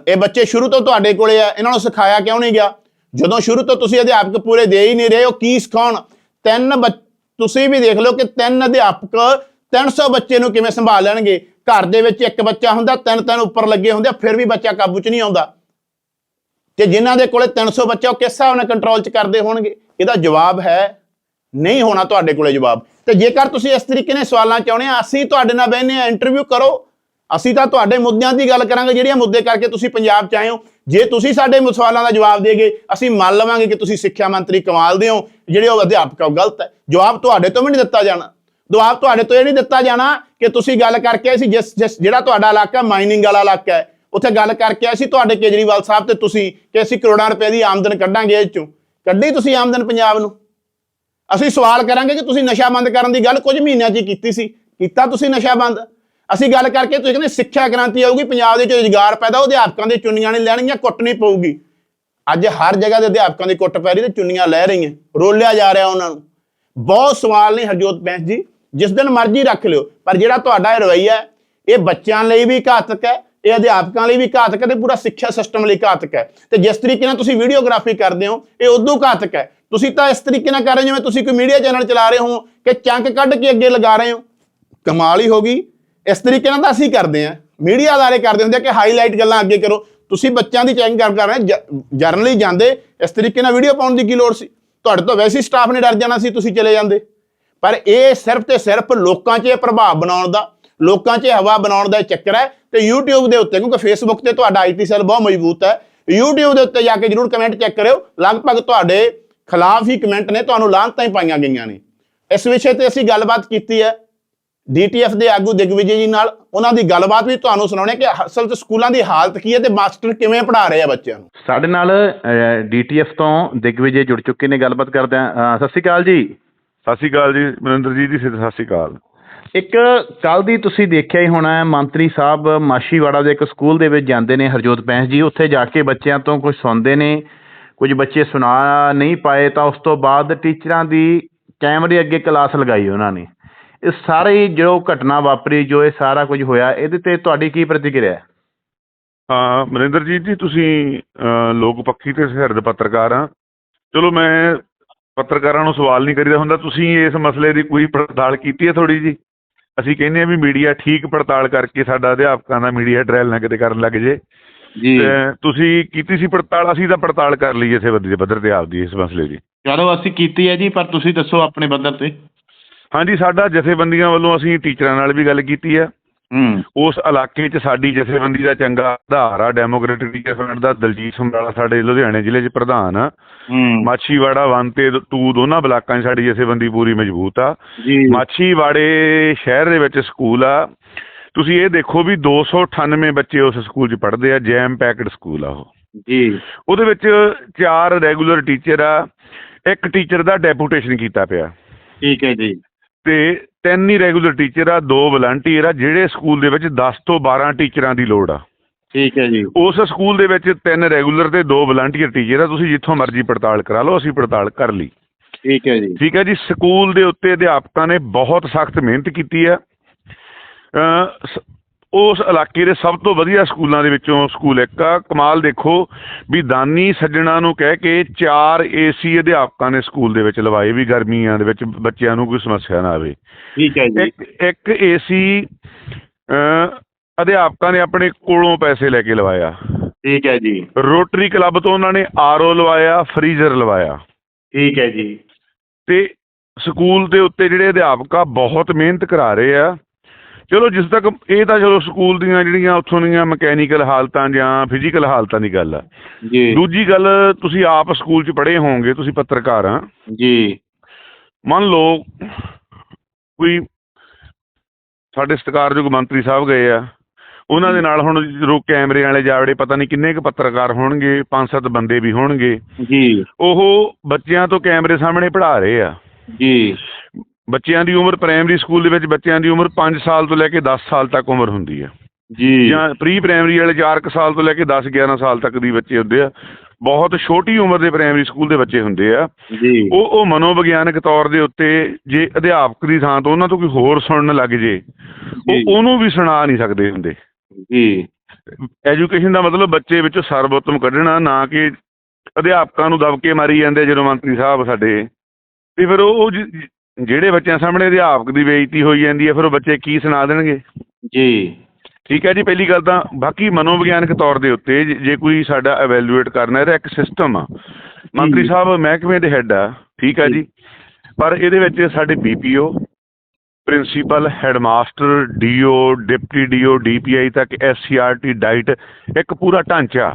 ਇਹ ਬੱਚੇ ਸ਼ੁਰੂ ਤੋਂ ਤੁਹਾਡੇ ਕੋਲੇ ਆ, ਇਹਨਾਂ ਨੂੰ ਸਿਖਾਇਆ ਕਿਉਂ ਨਹੀਂ ਗਿਆ? ਜਦੋਂ ਸ਼ੁਰੂ ਤੋਂ ਤੁਸੀਂ ਅਧਿਆਪਕ ਪੂਰੇ ਦੇ ਹੀ ਨਹੀਂ ਰਹੇ, ਉਹ ਕੀ ਸਿਖਾਉਣ? ਤਿੰਨ ਬੱਚ- ਤੁਸੀਂ ਵੀ ਦੇਖ ਲਓ ਕਿ ਤਿੰਨ ਅਧਿਆਪਕ 300 ਬੱਚੇ ਨੂੰ ਕਿਵੇਂ ਸੰਭਾਲ ਲੈਣਗੇ? ਘਰ ਦੇ ਵਿੱਚ ਇੱਕ ਬੱਚਾ ਹੁੰਦਾ ਤਿੰਨ ਤਿੰਨ ਉੱਪਰ ਲੱਗੇ ਹੁੰਦੇ ਆ, ਫਿਰ ਵੀ ਬੱਚਾ ਕਾਬੂ 'ਚ ਨਹੀਂ ਆਉਂਦਾ। ਤੇ ਜਿਨ੍ਹਾਂ ਦੇ ਕੋਲੇ 300 ਬੱਚਾ ਉਹ ਕਿਸ ਹਿਸਾਬ ਨਾਲ ਕੰਟਰੋਲ 'ਚ ਕਰਦੇ ਹੋਣਗੇ? ਇਹਦਾ ਜਵਾਬ ਹੈ ਨਹੀਂ ਹੋਣਾ ਤੁਹਾਡੇ ਕੋਲੇ ਜਵਾਬ। ਤੇ ਜੇਕਰ ਤੁਸੀਂ ਇਸ ਤਰੀਕੇ ਨਾਲ ਸਵਾਲਾਂ ਚਾਹੁੰਦੇ ਆ ਅਸੀਂ ਤੁਹਾਡੇ ਨਾਲ ਬਹਿਨੇ ਆ ਇੰਟਰਵਿਊ ਕਰੋ। ਅਸੀਂ ਤਾਂ ਤੁਹਾਡੇ ਮੁੱਦਿਆਂ ਦੀ ਗੱਲ ਕਰਾਂਗੇ ਜਿਹੜੀਆਂ ਮੁੱਦੇ ਕਰਕੇ ਤੁਸੀਂ ਪੰਜਾਬ ਚ ਆਏ ਹੋ। ਜੇ ਤੁਸੀਂ ਸਾਡੇ ਸਵਾਲਾਂ ਦਾ ਜਵਾਬ ਦੇਗੇ ਅਸੀਂ ਮੰਨ ਲਵਾਂਗੇ ਕਿ ਤੁਸੀਂ ਸਿੱਖਿਆ ਮੰਤਰੀ ਕਮਾਲ ਦੇ ਹੋ ਜਿਹੜੇ ਉਹ ਅਧਿਆਪਕ ਆ ਉਹ ਗਲਤ ਹੈ। ਜਵਾਬ ਤੁਹਾਡੇ ਤੋਂ ਵੀ ਨਹੀਂ ਦਿੱਤਾ ਜਾਣਾ। ਜਵਾਬ ਤੁਹਾਡੇ ਤੋਂ ਇਹ ਨਹੀਂ ਦਿੱਤਾ ਜਾਣਾ ਕਿ ਤੁਸੀਂ ਗੱਲ ਕਰਕੇ ਆਏ ਸੀ ਜਿਸ ਜਿਸ ਜਿਹੜਾ ਤੁਹਾਡਾ ਇਲਾਕਾ ਮਾਈਨਿੰਗ ਵਾਲਾ ਇਲਾਕਾ ਹੈ, ਉੱਥੇ ਗੱਲ ਕਰਕੇ ਆਏ ਸੀ ਤੁਹਾਡੇ ਕੇਜਰੀਵਾਲ ਸਾਹਿਬ ਤੇ ਤੁਸੀਂ ਕਿ ਅਸੀਂ ਕਰੋੜਾਂ ਰੁਪਏ ਦੀ ਆਮਦਨ ਕੱਢਾਂਗੇ ਇਹ ਚੋਂ। ਕੱਢੀ ਤੁਸੀਂ ਆਮਦਨ ਪੰਜਾਬ ਨੂੰ? ਅਸੀਂ ਸਵਾਲ ਕਰਾਂਗੇ ਕਿ ਤੁਸੀਂ ਨਸ਼ਾ ਬੰਦ ਕਰਨ ਦੀ ਗੱਲ ਕੁਝ ਮਹੀਨਿਆਂ 'ਚ ਹੀ ਕੀਤੀ ਸੀ। ਕੀਤਾ ਤੁਸੀਂ ਨਸ਼ਾ ਬੰਦ? ਅਸੀਂ ਗੱਲ ਕਰਕੇ ਤੁਸੀਂ ਕਹਿੰਦੇ ਸਿੱਖਿਆ ਕ੍ਰਾਂਤੀ ਆਊਗੀ, ਪੰਜਾਬ ਦੇ ਵਿੱਚ ਰੁਜ਼ਗਾਰ ਪੈਦਾ ਉਹ ਅਧਿਆਪਕਾਂ ਦੇ ਚੁੰਨੀਆਂ ਨਹੀਂ ਲੈਣਗੀਆਂ ਨਹੀਂ ਪਊਗੀ। ਅੱਜ ਹਰ ਜਗ੍ਹਾ ਦੇ ਅਧਿਆਪਕਾਂ ਦੀ ਕੁੱਟ ਪੈ ਰਹੀ ਤੇ ਚੁੰਨੀਆਂ ਲੈ ਰਹੀਆਂ। ਰੋਲਿਆ ਜਾ ਰਿਹਾ ਉਹਨਾਂ ਨੂੰ। ਬਹੁਤ ਸਵਾਲ ਨੇ ਹਰਜੋਤ ਬੈਂਸ ਜੀ। ਜਿਸ ਦਿਨ ਮਰਜ਼ੀ ਰੱਖ ਲਿਓ, ਪਰ ਜਿਹੜਾ ਤੁਹਾਡਾ ਇਹ ਰਵੱਈਆ ਇਹ ਬੱਚਿਆਂ ਲਈ ਵੀ ਘਾਤਕ ਹੈ, ਇਹ ਅਧਿਆਪਕਾਂ ਲਈ ਵੀ ਘਾਤਕ ਹੈ ਤੇ ਪੂਰਾ ਸਿੱਖਿਆ ਸਿਸਟਮ ਲਈ ਘਾਤਕ ਹੈ। ਤੇ ਜਿਸ ਤਰੀਕੇ ਨਾਲ ਤੁਸੀਂ ਵੀਡੀਓਗ੍ਰਾਫੀ ਕਰਦੇ ਹੋ, ਇਹ ਉਦੋਂ ਘਾਤਕ ਹੈ। ਤੁਸੀਂ ਤਾਂ ਇਸ ਤਰੀਕੇ ਨਾਲ ਕਰ ਰਹੇ ਹੋ, ਜਿਵੇਂ ਤੁਸੀਂ ਕੋਈ ਮੀਡੀਆ ਚੈਨਲ ਚਲਾ ਰਹੇ ਹੋ, ਕਿ ਚੰਕ ਕੱਢ ਕੇ ਅੱਗੇ ਲਗਾ ਰਹੇ ਹੋ। ਕਮਾਲ ਹੀ ਹੋ ਗਈ। ਇਸ ਤਰੀਕੇ ਨਾਲ ਤਾਂ ਅਸੀਂ ਕਰਦੇ ਹਾਂ। ਮੀਡੀਆ ਵਾਲੇ ਕਰਦੇ ਹੁੰਦੇ ਆ ਕਿ ਹਾਈਲਾਈਟ ਗੱਲਾਂ ਅੱਗੇ ਕਰੋ। ਤੁਸੀਂ ਬੱਚਿਆਂ ਦੀ ਚੈਕਿੰਗ ਕਰ ਕਰ ਰਹੇ ਜਰਨਲੀ ਜਾਂਦੇ। ਇਸ ਤਰੀਕੇ ਨਾਲ ਵੀਡੀਓ ਪਾਉਣ ਦੀ ਕੀ ਲੋੜ ਸੀ? ਤੁਹਾਡੇ ਤੋਂ ਵੈਸੇ ਹੀ ਸਟਾਫ ਨੇ ਡਰ ਜਾਣਾ ਸੀ, ਤੁਸੀਂ ਚਲੇ ਜਾਂਦੇ। ਪਰ ਇਹ ਸਿਰਫ ਤੇ ਸਿਰਫ ਲੋਕਾਂ 'ਚ ਇਹ ਪ੍ਰਭਾਵ ਬਣਾਉਣ ਦਾ, ਲੋਕਾਂ 'ਚ ਹਵਾ ਬਣਾਉਣ ਦਾ ਇਹ ਚੱਕਰ ਹੈ ਤੇ YouTube ਦੇ ਉੱਤੇ, ਕਿਉਂਕਿ Facebook ਤੇ ਤੁਹਾਡਾ ਆਈਟੀ ਸੈੱਲ ਬਹੁਤ ਮਜ਼ਬੂਤ ਹੈ, YouTube ਦੇ ਉੱਤੇ ਜਾ ਕੇ ਜਰੂਰ ਕਮੈਂਟ ਚੈੱਕ ਕਰਿਓ, ਲਗਭਗ ਤੁਹਾਡੇ ਖਿਲਾਫ ਹੀ ਕਮੈਂਟ ਨੇ, ਤੁਹਾਨੂੰ ਲਾਹਨਤਾਂ ਹੀ ਪਾਈਆਂ ਗਈਆਂ ਨੇ। ਇਸ ਵਿਸ਼ੇ ਤੇ ਅਸੀਂ ਗੱਲਬਾਤ ਕੀਤੀ ਹੈ ਡੀਟੀਐਫ ਦੇ ਆਗੂ ਦਿਗਵਿਜੇ ਜੀ ਨਾਲ, ਉਹਨਾਂ ਦੀ ਗੱਲਬਾਤ ਵੀ ਤੁਹਾਨੂੰ ਸੁਣਾਉਣੇ ਕਿ ਅਸਲ 'ਚ ਸਕੂਲਾਂ ਦੀ ਹਾਲਤ ਕੀ ਹੈ ਤੇ ਮਾਸਟਰ ਕਿਵੇਂ ਪੜ੍ਹਾ ਰਹੇ ਆ ਬੱਚਿਆਂ ਨੂੰ?
ਸਾਡੇ ਨਾਲ ਡੀਟੀਐਫ ਤੋਂ ਦਿਗਵਿਜੇ ਜੁੜ ਚੁੱਕੇ ਨੇ, ਗੱਲਬਾਤ ਕਰਦੇ ਆ ਸਤਿ ਸ਼੍ਰੀ ਅਕਾਲ ਜੀ।
ਸਤਿ ਸ਼੍ਰੀ ਅਕਾਲ ਜੀ ਮਨਿੰਦਰਜੀਤ ਜੀ ਸਤਿ ਸ਼੍ਰੀ ਅਕਾਲ।
ਇੱਕ ਕੱਲ ਦੀ ਤੁਸੀਂ ਦੇਖਿਆ ਹੀ ਹੋਣਾ ਹੈ, ਮੰਤਰੀ ਸਾਹਿਬ ਮਾਸ਼ੀਵਾੜਾ ਦੇ ਇੱਕ ਸਕੂਲ ਦੇ ਵਿੱਚ ਜਾਂਦੇ ਨੇ ਹਰਜੋਤ ਬੈਂਸ ਜੀ। ਉੱਥੇ ਜਾ ਕੇ ਬੱਚਿਆਂ ਤੋਂ ਕੁਝ ਸੁਣਦੇ ਨੇ ਕੁਝ ਬੱਚੇ ਸੁਣਾ ਨਹੀਂ ਪਾਏ ਤਾਂ ਉਸ ਤੋਂ ਬਾਅਦ ਟੀਚਰਾਂ ਦੀ ਕੈਮਰੇ ਅੱਗੇ ਕਲਾਸ ਲਗਾਈ ਉਹਨਾਂ ਨੇ। ਇਹ ਸਾਰੇ ਜੋ ਘਟਨਾ ਵਾਪਰੀ ਜੋ ਇਹ ਸਾਰਾ ਕੁਝ ਹੋਇਆ ਇਹਦੇ ਤੇ ਤੁਹਾਡੀ ਕੀ ਪ੍ਰਤੀਕਿਰਿਆ ਹੈ?
ਹਾਂ ਮਨਿੰਦਰਜੀਤ ਜੀ ਤੁਸੀਂ ਅਹ, ਲੋਕ ਪੱਖੀ ਤੇ ਸਿਰਦ ਪੱਤਰਕਾਰ ਆ। ਚਲੋ ਮੈਂ ਪੱਤਰਕਾਰਾਂ ਨੂੰ ਸਵਾਲ ਨਹੀਂ ਕਰੀਦਾ ਹੁੰਦਾ। ਤੁਸੀਂ ਇਸ ਮਸਲੇ ਦੀ ਕੋਈ ਪੜਤਾਲ ਕੀਤੀ ਹੈ ਥੋੜੀ ਜੀ ਅਸੀਂ ਕਹਿੰਦੇ ਆ ਵੀ ਮੀਡੀਆ ਠੀਕ ਪੜਤਾਲ ਕਰਕੇ ਸਾਡਾ ਅਧਿਆਪਕਾਂ ਦਾ ਮੀਡੀਆ ਟ੍ਰਾਇਲ ਨਾ ਕਿਤੇ ਕਰਨ ਲੱਗ ਜੇ।
ਜੀ।
ਤੁਸੀਂ ਕੀਤੀ ਸੀ ਪੜਤਾਲ? ਅਸੀਂ ਤਾਂ ਪੜਤਾਲ ਕਰ ਲਈ ਇਸੇ ਬੰਦੇ ਦੇ ਪੱਧਰ ਤੇ ਆਪਦੀ ਇਸ ਮਸਲੇ ਦੀ।
ਚਲੋ ਅਸੀਂ ਕੀਤੀ ਹੈ ਜੀ ਪਰ ਤੁਸੀਂ ਦੱਸੋ ਆਪਣੇ ਬੰਦਰ ਤੇ।
ਹਾਂਜੀ ਸਾਡਾ ਜਥੇਬੰਦੀਆਂ ਵੱਲੋਂ ਅਸੀਂ ਟੀਚਰਾਂ ਨਾਲ ਵੀ ਗੱਲ ਕੀਤੀ ਹੈ
ਹੂੰ।
ਉਸ ਇਲਾਕੇ 'ਚ ਸਾਡੀ ਜਥੇਬੰਦੀ ਦਾ ਚੰਗਾ ਆਧਾਰ ਆ ਡੈਮੋਕ੍ਰੈਟਿਕ ਟੀਚਰ ਫਰੰਟ ਦਾ ਦਲਜੀਤ ਸਮਰਾਲਾ ਸਾਡੇ ਲੁਧਿਆਣੇ ਜ਼ਿਲ੍ਹੇ 'ਚ ਪ੍ਰਧਾਨ ਆ। ਮਾਛੀਵਾੜਾ 1 ਤੇ 2 ਦੋਨਾਂ ਬਲਾਕਾਂ 'ਚ ਸਾਡੀ ਜਥੇਬੰਦੀ ਪੂਰੀ ਮਜ਼ਬੂਤ ਆ। ਮਾਛੀਵਾੜੇ ਸ਼ਹਿਰ ਦੇ ਵਿੱਚ ਸਕੂਲ ਆ। ਤੁਸੀਂ ਇਹ ਦੇਖੋ ਵੀ 298 ਬੱਚੇ ਉਸ ਸਕੂਲ 'ਚ ਪੜ੍ਹਦੇ ਆ ਜੈਮ ਪੈਕਡ ਸਕੂਲ ਆ ਉਹ।
ਜੀ।
ਉਹਦੇ ਵਿੱਚ ਚਾਰ ਰੈਗੂਲਰ ਟੀਚਰ ਆ ਇੱਕ ਟੀਚਰ ਦਾ ਡੈਪੂਟੇਸ਼ਨ ਕੀਤਾ ਪਿਆ।
ਠੀਕ ਹੈ ਜੀ।
ਤੇ ਤਿੰਨ ਹੀ ਰੈਗੂਲਰ ਟੀਚਰ ਆ ਦੋ ਵਲੰਟੀਅਰ ਆ ਜਿਹੜੇ ਸਕੂਲ ਦੇ ਵਿੱਚ 10 ਤੋਂ 12 ਟੀਚਰਾਂ ਦੀ ਲੋੜ ਆ।
ਠੀਕ ਹੈ ਜੀ।
ਉਸ ਸਕੂਲ ਦੇ ਵਿੱਚ ਤਿੰਨ ਰੈਗੂਲਰ ਤੇ ਦੋ ਵਲੰਟੀਅਰ ਟੀਚਰ ਆ ਤੁਸੀਂ ਜਿੱਥੋਂ ਮਰਜ਼ੀ ਪੜਤਾਲ ਕਰਾ ਲਓ ਅਸੀਂ ਪੜਤਾਲ ਕਰ ਲਈ।
ਠੀਕ ਹੈ ਜੀ।
ਠੀਕ ਹੈ ਜੀ ਸਕੂਲ ਦੇ ਉੱਤੇ ਅਧਿਆਪਕਾਂ ਨੇ ਬਹੁਤ ਸਖਤ ਮਿਹਨਤ ਕੀਤੀ ਸ- ਉਸ ਇਲਾਕੇ ਦੇ ਸਭ ਤੋਂ ਵਧੀਆ ਸਕੂਲਾਂ ਦੇ ਵਿੱਚੋਂ ਸਕੂਲ ਇੱਕ ਆ। ਕਮਾਲ ਦੇਖੋ ਵੀ ਦਾਨੀ ਸੱਜਣਾ ਨੂੰ ਕਹਿ ਕੇ ਚਾਰ ਏਸੀ ਅਧਿਆਪਕਾਂ ਨੇ ਸਕੂਲ ਦੇ ਵਿੱਚ ਲਵਾਏ ਵੀ ਗਰਮੀਆਂ ਦੇ ਵਿੱਚ ਬੱਚਿਆਂ ਨੂੰ ਕੋਈ ਸਮੱਸਿਆ ਨਾ ਆਵੇ।
ਠੀਕ ਹੈ ਜੀ।
ਇੱਕ ਏਸੀ ਅਧਿਆਪਕਾਂ ਨੇ ਆਪਣੇ ਕੋਲੋਂ ਪੈਸੇ ਲੈ ਕੇ ਲਵਾਇਆ।
ਠੀਕ ਹੈ ਜੀ।
ਰੋਟਰੀ ਕਲੱਬ ਤੋਂ ਉਹਨਾਂ ਨੇ ਆਰਓ ਲਵਾਇਆ ਫਰੀਜ਼ਰ ਲਵਾਇਆ।
ਠੀਕ ਹੈ ਜੀ।
ਤੇ ਸਕੂਲ ਦੇ ਉੱਤੇ ਜਿਹੜੇ ਅਧਿਆਪਕ ਆ ਬਹੁਤ ਮਿਹਨਤ ਕਰਾ ਰਹੇ ਆ ਚਲੋ ਜਿਸ ਤੱਕ ਇਹ ਤਾਂ ਚਲੋ ਸਕੂਲ ਦੀਆਂ ਜਿਹੜੀਆਂ ਉੱਥੋਂ ਦੀਆਂ ਮਕੈਨੀਕਲ ਹਾਲਤਾਂ ਜਾਂ ਫਿਜ਼ੀਕਲ ਹਾਲਤਾਂ ਦੀ ਗੱਲ ਆ।
ਜੀ।
ਦੂਜੀ ਗੱਲ ਤੁਸੀਂ ਆਪ ਸਕੂਲ 'ਚ ਪੜ੍ਹੇ ਹੋਵੋਗੇ ਤੁਸੀਂ ਪੱਤਰਕਾਰ ਆ।
ਜੀ।
ਮੰਨ ਲਓ ਕੋਈ ਸਾਡੇ ਸਤਿਕਾਰਯੋਗ ਮੰਤਰੀ ਸਾਹਿਬ ਗਏ ਆ ਉਹਨਾਂ ਦੇ ਨਾਲ ਹੁਣ ਜਦੋਂ ਕੈਮਰੇ ਵਾਲੇ ਜਾਵੜੇ ਪਤਾ ਨਹੀਂ ਕਿੰਨੇ ਕੁ ਪੱਤਰਕਾਰ ਹੋਣਗੇ ਪੰਜ ਸੱਤ ਬੰਦੇ ਵੀ ਹੋਣਗੇ।
ਜੀ।
ਉਹ ਬੱਚਿਆਂ ਤੋਂ ਕੈਮਰੇ ਸਾਹਮਣੇ ਪੜ੍ਹਾ ਰਹੇ ਆ।
ਜੀ।
ਬੱਚਿਆਂ ਦੀ ਉਮਰ ਪ੍ਰਾਇਮਰੀ ਸਕੂਲ ਦੇ ਵਿੱਚ ਬੱਚਿਆਂ ਦੀ ਉਮਰ 5 ਸਾਲ ਤੋਂ ਲੈ ਕੇ 10 ਸਾਲ ਤੱਕ ਉਮਰ ਹੁੰਦੀ ਹੈ।
ਜੀ।
ਜਾਂ ਪ੍ਰੀ ਪ੍ਰਾਇਮਰੀ ਵਾਲੇ 4 ਕੁ ਸਾਲ ਤੋਂ ਲੈ ਕੇ 10 11 ਸਾਲ ਤੱਕ ਦੀ ਬੱਚੇ ਹੁੰਦੇ ਆ। ਬਹੁਤ ਛੋਟੀ ਉਮਰ ਦੇ ਪ੍ਰਾਇਮਰੀ ਸਕੂਲ ਦੇ ਬੱਚੇ ਹੁੰਦੇ ਆ।
ਜੀ।
ਉਹ ਉਹ ਮਨੋਵਿਗਿਆਨਕ ਤੌਰ ਦੇ ਉੱਤੇ ਜੇ ਅਧਿਆਪਕ ਦੀ ਥਾਂ ਤੋਂ ਉਹਨਾਂ ਤੋਂ ਕੋਈ ਹੋਰ ਸੁਣਨ ਲੱਗ ਜੇ। ਉਹ ਉਹਨੂੰ ਵੀ ਸੁਣਾ ਨਹੀਂ ਸਕਦੇ ਹੁੰਦੇ।
ਜੀ।
ਐਜੂਕੇਸ਼ਨ ਦਾ ਮਤਲਬ ਬੱਚੇ ਵਿੱਚੋਂ ਸਰਵੋਤਮ ਕੱਢਣਾ ਨਾ ਕਿ ਅਧਿਆਪਕਾਂ ਨੂੰ ਦਬਕੇ ਮਾਰੀ ਜਾਂਦੇ ਜਦੋਂ ਮੰਤਰੀ ਸਾਹਿਬ ਸਾਡੇ। ਤੇ ਫਿਰ ਉਹ ਜਿਹੜੇ ਬੱਚਿਆਂ ਸਾਹਮਣੇ ਅਧਿਆਪਕ ਦੀ ਬੇਇੱਜ਼ਤੀ ਹੋਈ ਜਾਂਦੀ ਹੈ ਫਿਰ ਉਹ ਬੱਚੇ ਕੀ ਸੁਣਾ ਦੇਣਗੇ?
ਜੀ।
ਠੀਕ ਹੈ ਜੀ ਪਹਿਲੀ ਗੱਲ ਤਾਂ ਬਾਕੀ ਮਨੋਵਿਗਿਆਨਕ ਤੌਰ ਦੇ ਉੱਤੇ ਜੇ- ਕੋਈ ਸਾਡਾ ਐਵੈਲੂਏਟ ਕਰਨਾ ਇਹਦਾ ਇੱਕ ਸਿਸਟਮ ਆ। ਮੰਤਰੀ। ਸਾਹਿਬ ਮਹਿਕਮੇ ਦੇ ਹੈੱਡ ਆ ਠੀਕ ਆ
ਜੀ।
ਜੀ। ਪਰ ਇਹਦੇ ਵਿੱਚ ਸਾਡੇ BPO principal headmaster DO deputy DO DPI ਤੱਕ ਐਸਸੀਆਰਟੀ ਡਾਈਟ ਇੱਕ ਪੂਰਾ ਢਾਂਚਾ।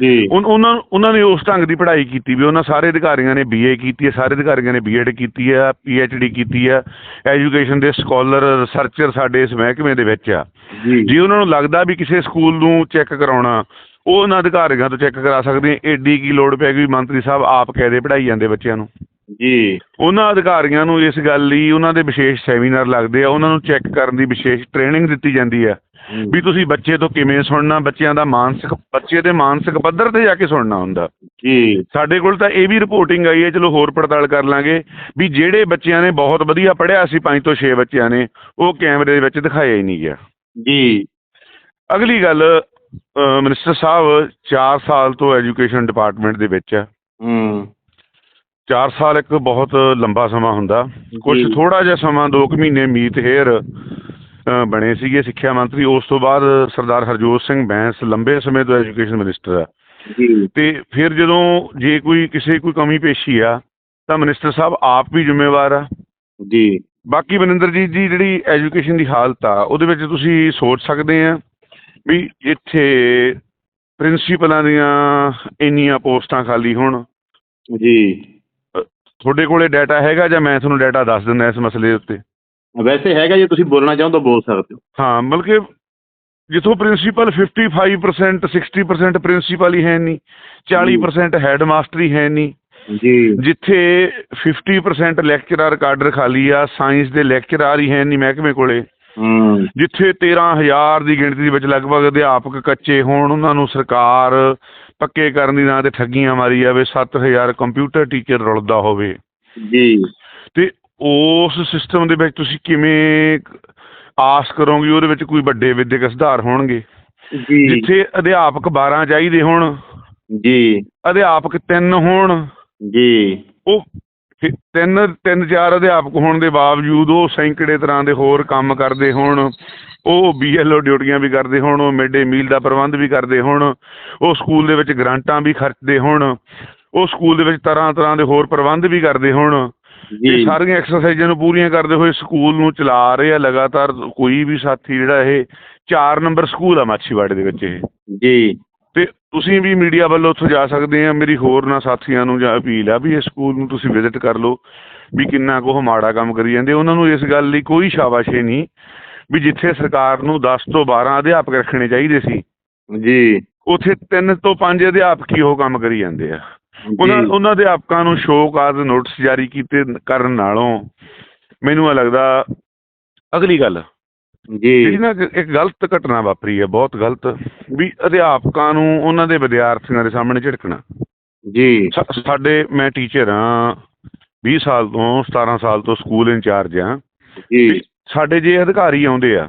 ਜੀ।
ਉਹਨਾਂ ਉਹਨਾਂ ਨੇ ਉਸ ਢੰਗ ਦੀ ਪੜ੍ਹਾਈ ਕੀਤੀ ਵੀ ਉਹਨਾਂ ਸਾਰੇ ਅਧਿਕਾਰੀਆਂ ਨੇ ਬੀਏ ਕੀਤੀ ਹੈ ਸਾਰੇ ਅਧਿਕਾਰੀਆਂ ਨੇ ਬੀਐਡ ਕੀਤੀ ਹੈ ਪੀਐਚਡੀ ਕੀਤੀ ਹੈ ਐਜੂਕੇਸ਼ਨ ਦੇ ਸਕਾਲਰ ਰਿਸਰਚਰ ਸਾਡੇ ਇਸ ਮਹਿਕਮੇ ਦੇ ਵਿੱਚ ਆ।
ਜੀ।
ਉਹਨਾਂ ਨੂੰ ਲੱਗਦਾ ਵੀ ਕਿਸੇ ਸਕੂਲ ਨੂੰ ਚੈੱਕ ਕਰਾਉਣਾ ਉਹ ਉਹਨਾਂ ਅਧਿਕਾਰੀਆਂ ਤੋਂ ਚੈੱਕ ਕਰਾ ਸਕਦੇ ਏਡੀ ਕੀ ਲੋੜ ਪੈ ਗਈ ਮੰਤਰੀ ਸਾਹਿਬ ਆਪ ਕਾਇਦੇ ਪੜ੍ਹਾਈ ਜਾਂਦੇ ਬੱਚਿਆਂ ਨੂੰ।
ਜੀ।
ਉਹਨਾਂ ਅਧਿਕਾਰੀਆਂ ਨੂੰ ਇਸ ਗੱਲ ਲਈ ਉਹਨਾਂ ਦੇ ਵਿਸ਼ੇਸ਼ ਸੈਮੀਨਾਰ ਲੱਗਦੇ ਆ। ਉਹਨਾਂ ਨੂੰ ਚੈੱਕ ਕਰਨ ਦੀ ਵਿਸ਼ੇਸ਼ ਟ੍ਰੇਨਿੰਗ ਦਿੱਤੀ ਜਾਂਦੀ ਆ। ਵੀ ਤੁਸੀਂ ਬੱਚੇ ਤੋਂ ਕਿਵੇਂ ਸੁਣਨਾ ਬੱਚਿਆਂ ਦਾ ਮਾਨਸਿਕ ਬੱਚੇ ਦੇ ਮਾਨਸਿਕ ਪੱਧਰ ਤੇ ਜਾ ਕੇ ਸੁਣਨਾ ਹੁੰਦਾ।
ਜੀ
ਸਾਡੇ ਕੋਲ ਤਾਂ ਇਹ ਵੀ ਰਿਪੋਰਟਿੰਗ ਆਈ ਹੈ ਚਲੋ ਹੋਰ ਪੜਤਾਲ ਕਰ ਲਾਂਗੇ ਵੀ ਜਿਹੜੇ ਬੱਚਿਆਂ ਨੇ ਬਹੁਤ ਵਧੀਆ ਪੜ੍ਹਿਆ ਸੀ 5 ਤੋਂ 6 ਬੱਚਿਆਂ ਨੇ ਉਹ ਕੈਮਰੇ ਦੇ ਵਿੱਚ ਦਿਖਾਇਆ ਹੀ ਨਹੀਂ ਗਿਆ।
ਜੀ।
ਅਗਲੀ ਗੱਲ ਮਿਨਿਸਟਰ ਸਾਹਿਬ 4 ਸਾਲ ਤੋਂ ਐਜੂਕੇਸ਼ਨ ਡਿਪਾਰਟਮੈਂਟ ਦੇ ਵਿੱਚ ਆ
ਹੂੰ।
4 ਸਾਲ ਇੱਕ ਬਹੁਤ ਲੰਬਾ ਸਮਾਂ ਹੁੰਦਾ। ਕੁਝ। ਥੋੜਾ ਜਿਹਾ ਸਮਾਂ 2 ਕੁ ਮਹੀਨੇ ਮੀਤ ਹੇਅਰ ਅ, ਬਣੇ ਸੀਗੇ ਸਿੱਖਿਆ ਮੰਤਰੀ। ਉਸ ਤੋਂ ਬਾਅਦ ਸਰਦਾਰ ਹਰਜੋਤ ਸਿੰਘ ਬੈਂਸ ਲੰਬੇ ਸਮੇਂ ਤੋਂ ਐਜੂਕੇਸ਼ਨ ਮਿਨਿਸਟਰ ਆ।
ਜੀ।
ਤੇ ਫਿਰ ਜਦੋਂ ਜੇ ਕੋਈ ਕਿਸੇ ਕੋਈ ਕਮੀ ਪੇਸ਼ੀ ਆ ਤਾਂ ਮਿਨਿਸਟਰ ਸਾਹਿਬ ਆਪ ਵੀ ਜ਼ਿੰਮੇਵਾਰ ਆ।
ਜੀ।
ਬਾਕੀ ਮਨਿੰਦਰਜੀਤ ਜੀ ਜਿਹੜੀ ਐਜੂਕੇਸ਼ਨ ਦੀ ਹਾਲਤ ਆ ਉਹਦੇ ਵਿੱਚ ਤੁਸੀਂ ਸੋਚ ਸਕਦੇ ਆ ਵੀ ਇੱਥੇ ਪ੍ਰਿੰਸੀਪਲਾਂ ਦੀਆਂ ਇੰਨੀਆਂ ਪੋਸਟਾਂ ਖਾਲੀ ਹੋਣ।
ਜੀ।
ਤੁਹਾਡੇ ਕੋਲੇ ਡਾਟਾ ਹੈਗਾ ਜਾਂ ਮੈਂ ਤੁਹਾਨੂੰ ਡਾਟਾ ਦੱਸ ਦਿੰਦਾ ਇਸ ਮਸਲੇ ਉੱਤੇ?
ਵੈਸੇ ਹੈਗਾ ਜੇ ਤੁਸੀਂ ਬੋਲਣਾ ਚਾਹੋ ਤਾਂ ਬੋਲ ਸਕਦੇ ਹੋ।
ਹਾਂ ਮਤਲਬ ਕਿ ਜਿੱਥੋਂ ਪ੍ਰਿੰਸੀਪਲ 55% 60% ਪ੍ਰਿੰਸੀਪਲ ਹੀ ਹੈ ਨਹੀਂ 40% ਹੈਡ ਮਾਸਟਰ ਹੀ ਹੈ ਨਹੀਂ।
ਜੀ।
ਜਿੱਥੇ 50% ਲੈਕਚਰਰ ਕਾਡਰ ਖਾਲੀ ਆ ਸਾਇੰਸ ਦੇ ਲੈਕਚਰਰ ਹੀ ਹੈ ਨਹੀਂ ਮਹਿਕਮੇ ਕੋਲੇ।
ਹੂੰ।
ਜਿੱਥੇ 13000 ਦੀ ਗਿਣਤੀ ਦੇ ਵਿੱਚ ਲਗਭਗ ਅਧਿਆਪਕ ਕੱਚੇ ਹੋਣ ਉਹਨਾਂ ਨੂੰ ਸਰਕਾਰ ਪੱਕੇ ਕਰਨ ਦੀ ਨਾਂ ਤੇ ਠੱਗੀਆਂ ਮਾਰੀ ਜਾਵੇ 7000 ਕੰਪਿਊਟਰ ਟੀਚਰ ਰੁਲਦਾ ਹੋਵੇ।
ਜੀ।
ਤੇ ਉਸ ਸਿਸਟਮ ਦੇ ਵਿੱਚ ਤੁਸੀਂ ਕਿਵੇਂ ਆਸ ਕਰੋਗੇ ਉਹਦੇ ਵਿੱਚ ਕੋਈ ਵੱਡੇ ਵਿਦਿਅਕ ਸੁਧਾਰ ਹੋਣਗੇ?
ਜੀ।
ਜਿੱਥੇ ਅਧਿਆਪਕ 12 ਚਾਹੀਦੇ ਹੋਣ
ਜੀ।
ਅਧਿਆਪਕ 3 ਹੋਣ
ਜੀ।
ਉਹ ਤਿੰਨ ਤਿੰਨ ਚਾਰ ਅਧਿਆਪਕ ਹੋਣ ਦੇ ਬਾਵਜੂਦ ਉਹ ਸੈਂਕੜੇ ਤਰ੍ਹਾਂ ਦੇ ਹੋਰ ਕੰਮ ਕਰਦੇ ਹੋਣ ਉਹ ਬੀਐਲਓ ਡਿਊਟੀਆਂ ਵੀ ਕਰਦੇ ਹੋਣ ਉਹ ਮਿਡ ਡੇ ਮੀਲ ਦਾ ਪ੍ਰਬੰਧ ਵੀ ਕਰਦੇ ਹੋਣ ਉਹ ਸਕੂਲ ਦੇ ਵਿੱਚ ਗ੍ਰਾਂਟਾਂ ਵੀ ਖਰਚਦੇ ਹੋਣ ਉਹ ਸਕੂਲ ਦੇ ਵਿੱਚ ਤਰ੍ਹਾਂ ਤਰ੍ਹਾਂ ਦੇ ਹੋਰ ਪ੍ਰਬੰਧ ਵੀ ਕਰਦੇ ਹੋਣ ਇਹ ਸਾਰੀਆਂ ਐਕਸਰਸਾਈਜ਼ਾਂ ਨੂੰ ਪੂਰੀਆਂ ਕਰਦੇ ਹੋਏ ਸਕੂਲ ਨੂੰ ਚਲਾ ਰਹੇ ਆ ਲਗਾਤਾਰ ਕੋਈ ਵੀ ਸਾਥੀ ਜਿਹੜਾ ਇਹ 4 ਨੰਬਰ ਸਕੂਲ ਆ ਮਾਛੀਵਾੜੇ ਦੇ ਵਿੱਚ ਇਹ।
ਜੀ।
ਤੇ ਤੁਸੀਂ ਵੀ ਮੀਡੀਆ ਵੱਲੋਂ ਉੱਥੇ ਜਾ ਸਕਦੇ ਆ। ਮੇਰੀ ਹੋਰ ਨਾ ਸਾਥੀਆਂ ਨੂੰ ਜਾਂ ਅਪੀਲ ਆ ਵੀ ਇਸ ਸਕੂਲ ਨੂੰ ਤੁਸੀਂ ਵਿਜ਼ਿਟ ਕਰ ਲਓ ਵੀ ਕਿੰਨਾ ਕੁ ਮਾੜਾ ਕੰਮ ਕਰੀ ਜਾਂਦੇ। ਉਹਨਾਂ ਨੂੰ ਇਸ ਗੱਲ ਲਈ ਕੋਈ ਸ਼ਾਬਾਸ਼ੇ ਨਹੀਂ ਵੀ ਜਿੱਥੇ ਸਰਕਾਰ ਨੂੰ 10 ਤੋਂ 12 ਅਧਿਆਪਕ ਰੱਖਣੇ ਚਾਹੀਦੇ ਸੀ
ਜੀ।
ਉੱਥੇ 3 ਤੋਂ 5 ਅਧਿਆਪਕ ਹੀ ਉਹ ਕੰਮ ਕਰੀ ਜਾਂਦੇ ਆ। ਉਹਨਾਂ ਉਹਨਾਂ ਅਧਿਆਪਕਾਂ ਨੂੰ ਸ਼ੋਕਾਜ਼ ਨੋਟਿਸ ਜਾਰੀ ਕੀਤੇ ਕਰਨ ਨਾਲੋਂ ਮੈਨੂੰ ਲੱਗਦਾ ਅਗਲੀ ਗੱਲ ਜਿਹੜੀ
ਜੀ
ਨਾ ਇੱਕ ਗਲਤ ਘਟਨਾ ਵਾਪਰੀ ਹੈ ਬਹੁਤ ਗਲਤ ਵੀ ਅਧਿਆਪਕਾਂ ਨੂੰ ਉਹਨਾਂ ਦੇ ਵਿਦਿਆਰਥੀਆਂ ਦੇ ਸਾਹਮਣੇ ਝਿੜਕਣਾ।
ਜੀ।
ਸਾਡੇ ਮੈਂ ਟੀਚਰ ਹਾਂ 20 ਸਾਲ ਤੋਂ 17 ਸਾਲ ਤੋਂ ਸਕੂਲ ਇੰਚਾਰਜ ਹਾਂ।
ਜੀ।
ਸਾਡੇ ਜੇ ਅਧਿਕਾਰੀ ਆਉਂਦੇ ਆ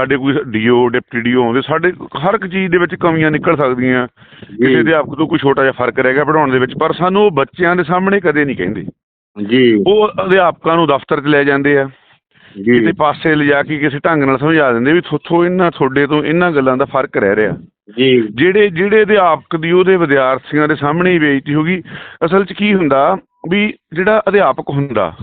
ਸਾਡੇ ਕੋਈ ਡੀਓ ਡਿਪਟੀ ਡੀਓ ਆਉਂਦੇ ਸਾਡੇ ਹਰ ਇੱਕ ਚੀਜ਼ ਦੇ ਵਿੱਚ ਕਮੀਆਂ ਨਿਕਲ ਸਕਦੀਆਂ। ਕਿਸੇ ਅਧਿਆਪਕ ਤੋਂ ਕੋਈ ਛੋਟਾ ਜਿਹਾ ਫ਼ਰਕ ਰਹਿ ਗਿਆ ਪੜਾਉਣ ਦੇ ਵਿੱਚ ਪਰ ਸਾਨੂੰ ਉਹ ਬੱਚਿਆਂ ਦੇ ਸਾਹਮਣੇ ਕਦੇ ਨਹੀਂ ਕਹਿੰਦੇ।
ਜੀ।
ਉਹ ਅਧਿਆਪਕਾਂ ਨੂੰ ਦਫ਼ਤਰ 'ਚ ਲੈ ਜਾਂਦੇ ਆ।
ਜੀ।
ਕਿਤੇ ਪਾਸੇ ਲਿਜਾ ਕੇ ਕਿਸੇ ਢੰਗ ਨਾਲ ਸਮਝਾ ਦਿੰਦੇ ਵੀ ਥੋਥੋਂ ਇਹਨਾਂ ਤੁਹਾਡੇ ਤੋਂ ਇਹਨਾਂ ਗੱਲਾਂ ਦਾ ਫ਼ਰਕ ਰਹਿ ਰਿਹਾ।
ਜੀ।
ਜਿਹੜੇ ਜਿਹੜੇ ਅਧਿਆਪਕ ਦੀ ਉਹਦੇ ਵਿਦਿਆਰਥੀਆਂ ਦੇ ਸਾਹਮਣੇ ਹੀ ਬੇਇੱਜ਼ਤੀ ਹੋ ਗਈ ਅਸਲ 'ਚ ਕੀ ਹੁੰਦਾ ਵੀ ਜਿਹੜਾ ਅਧਿਆਪਕ ਹੁੰਦਾ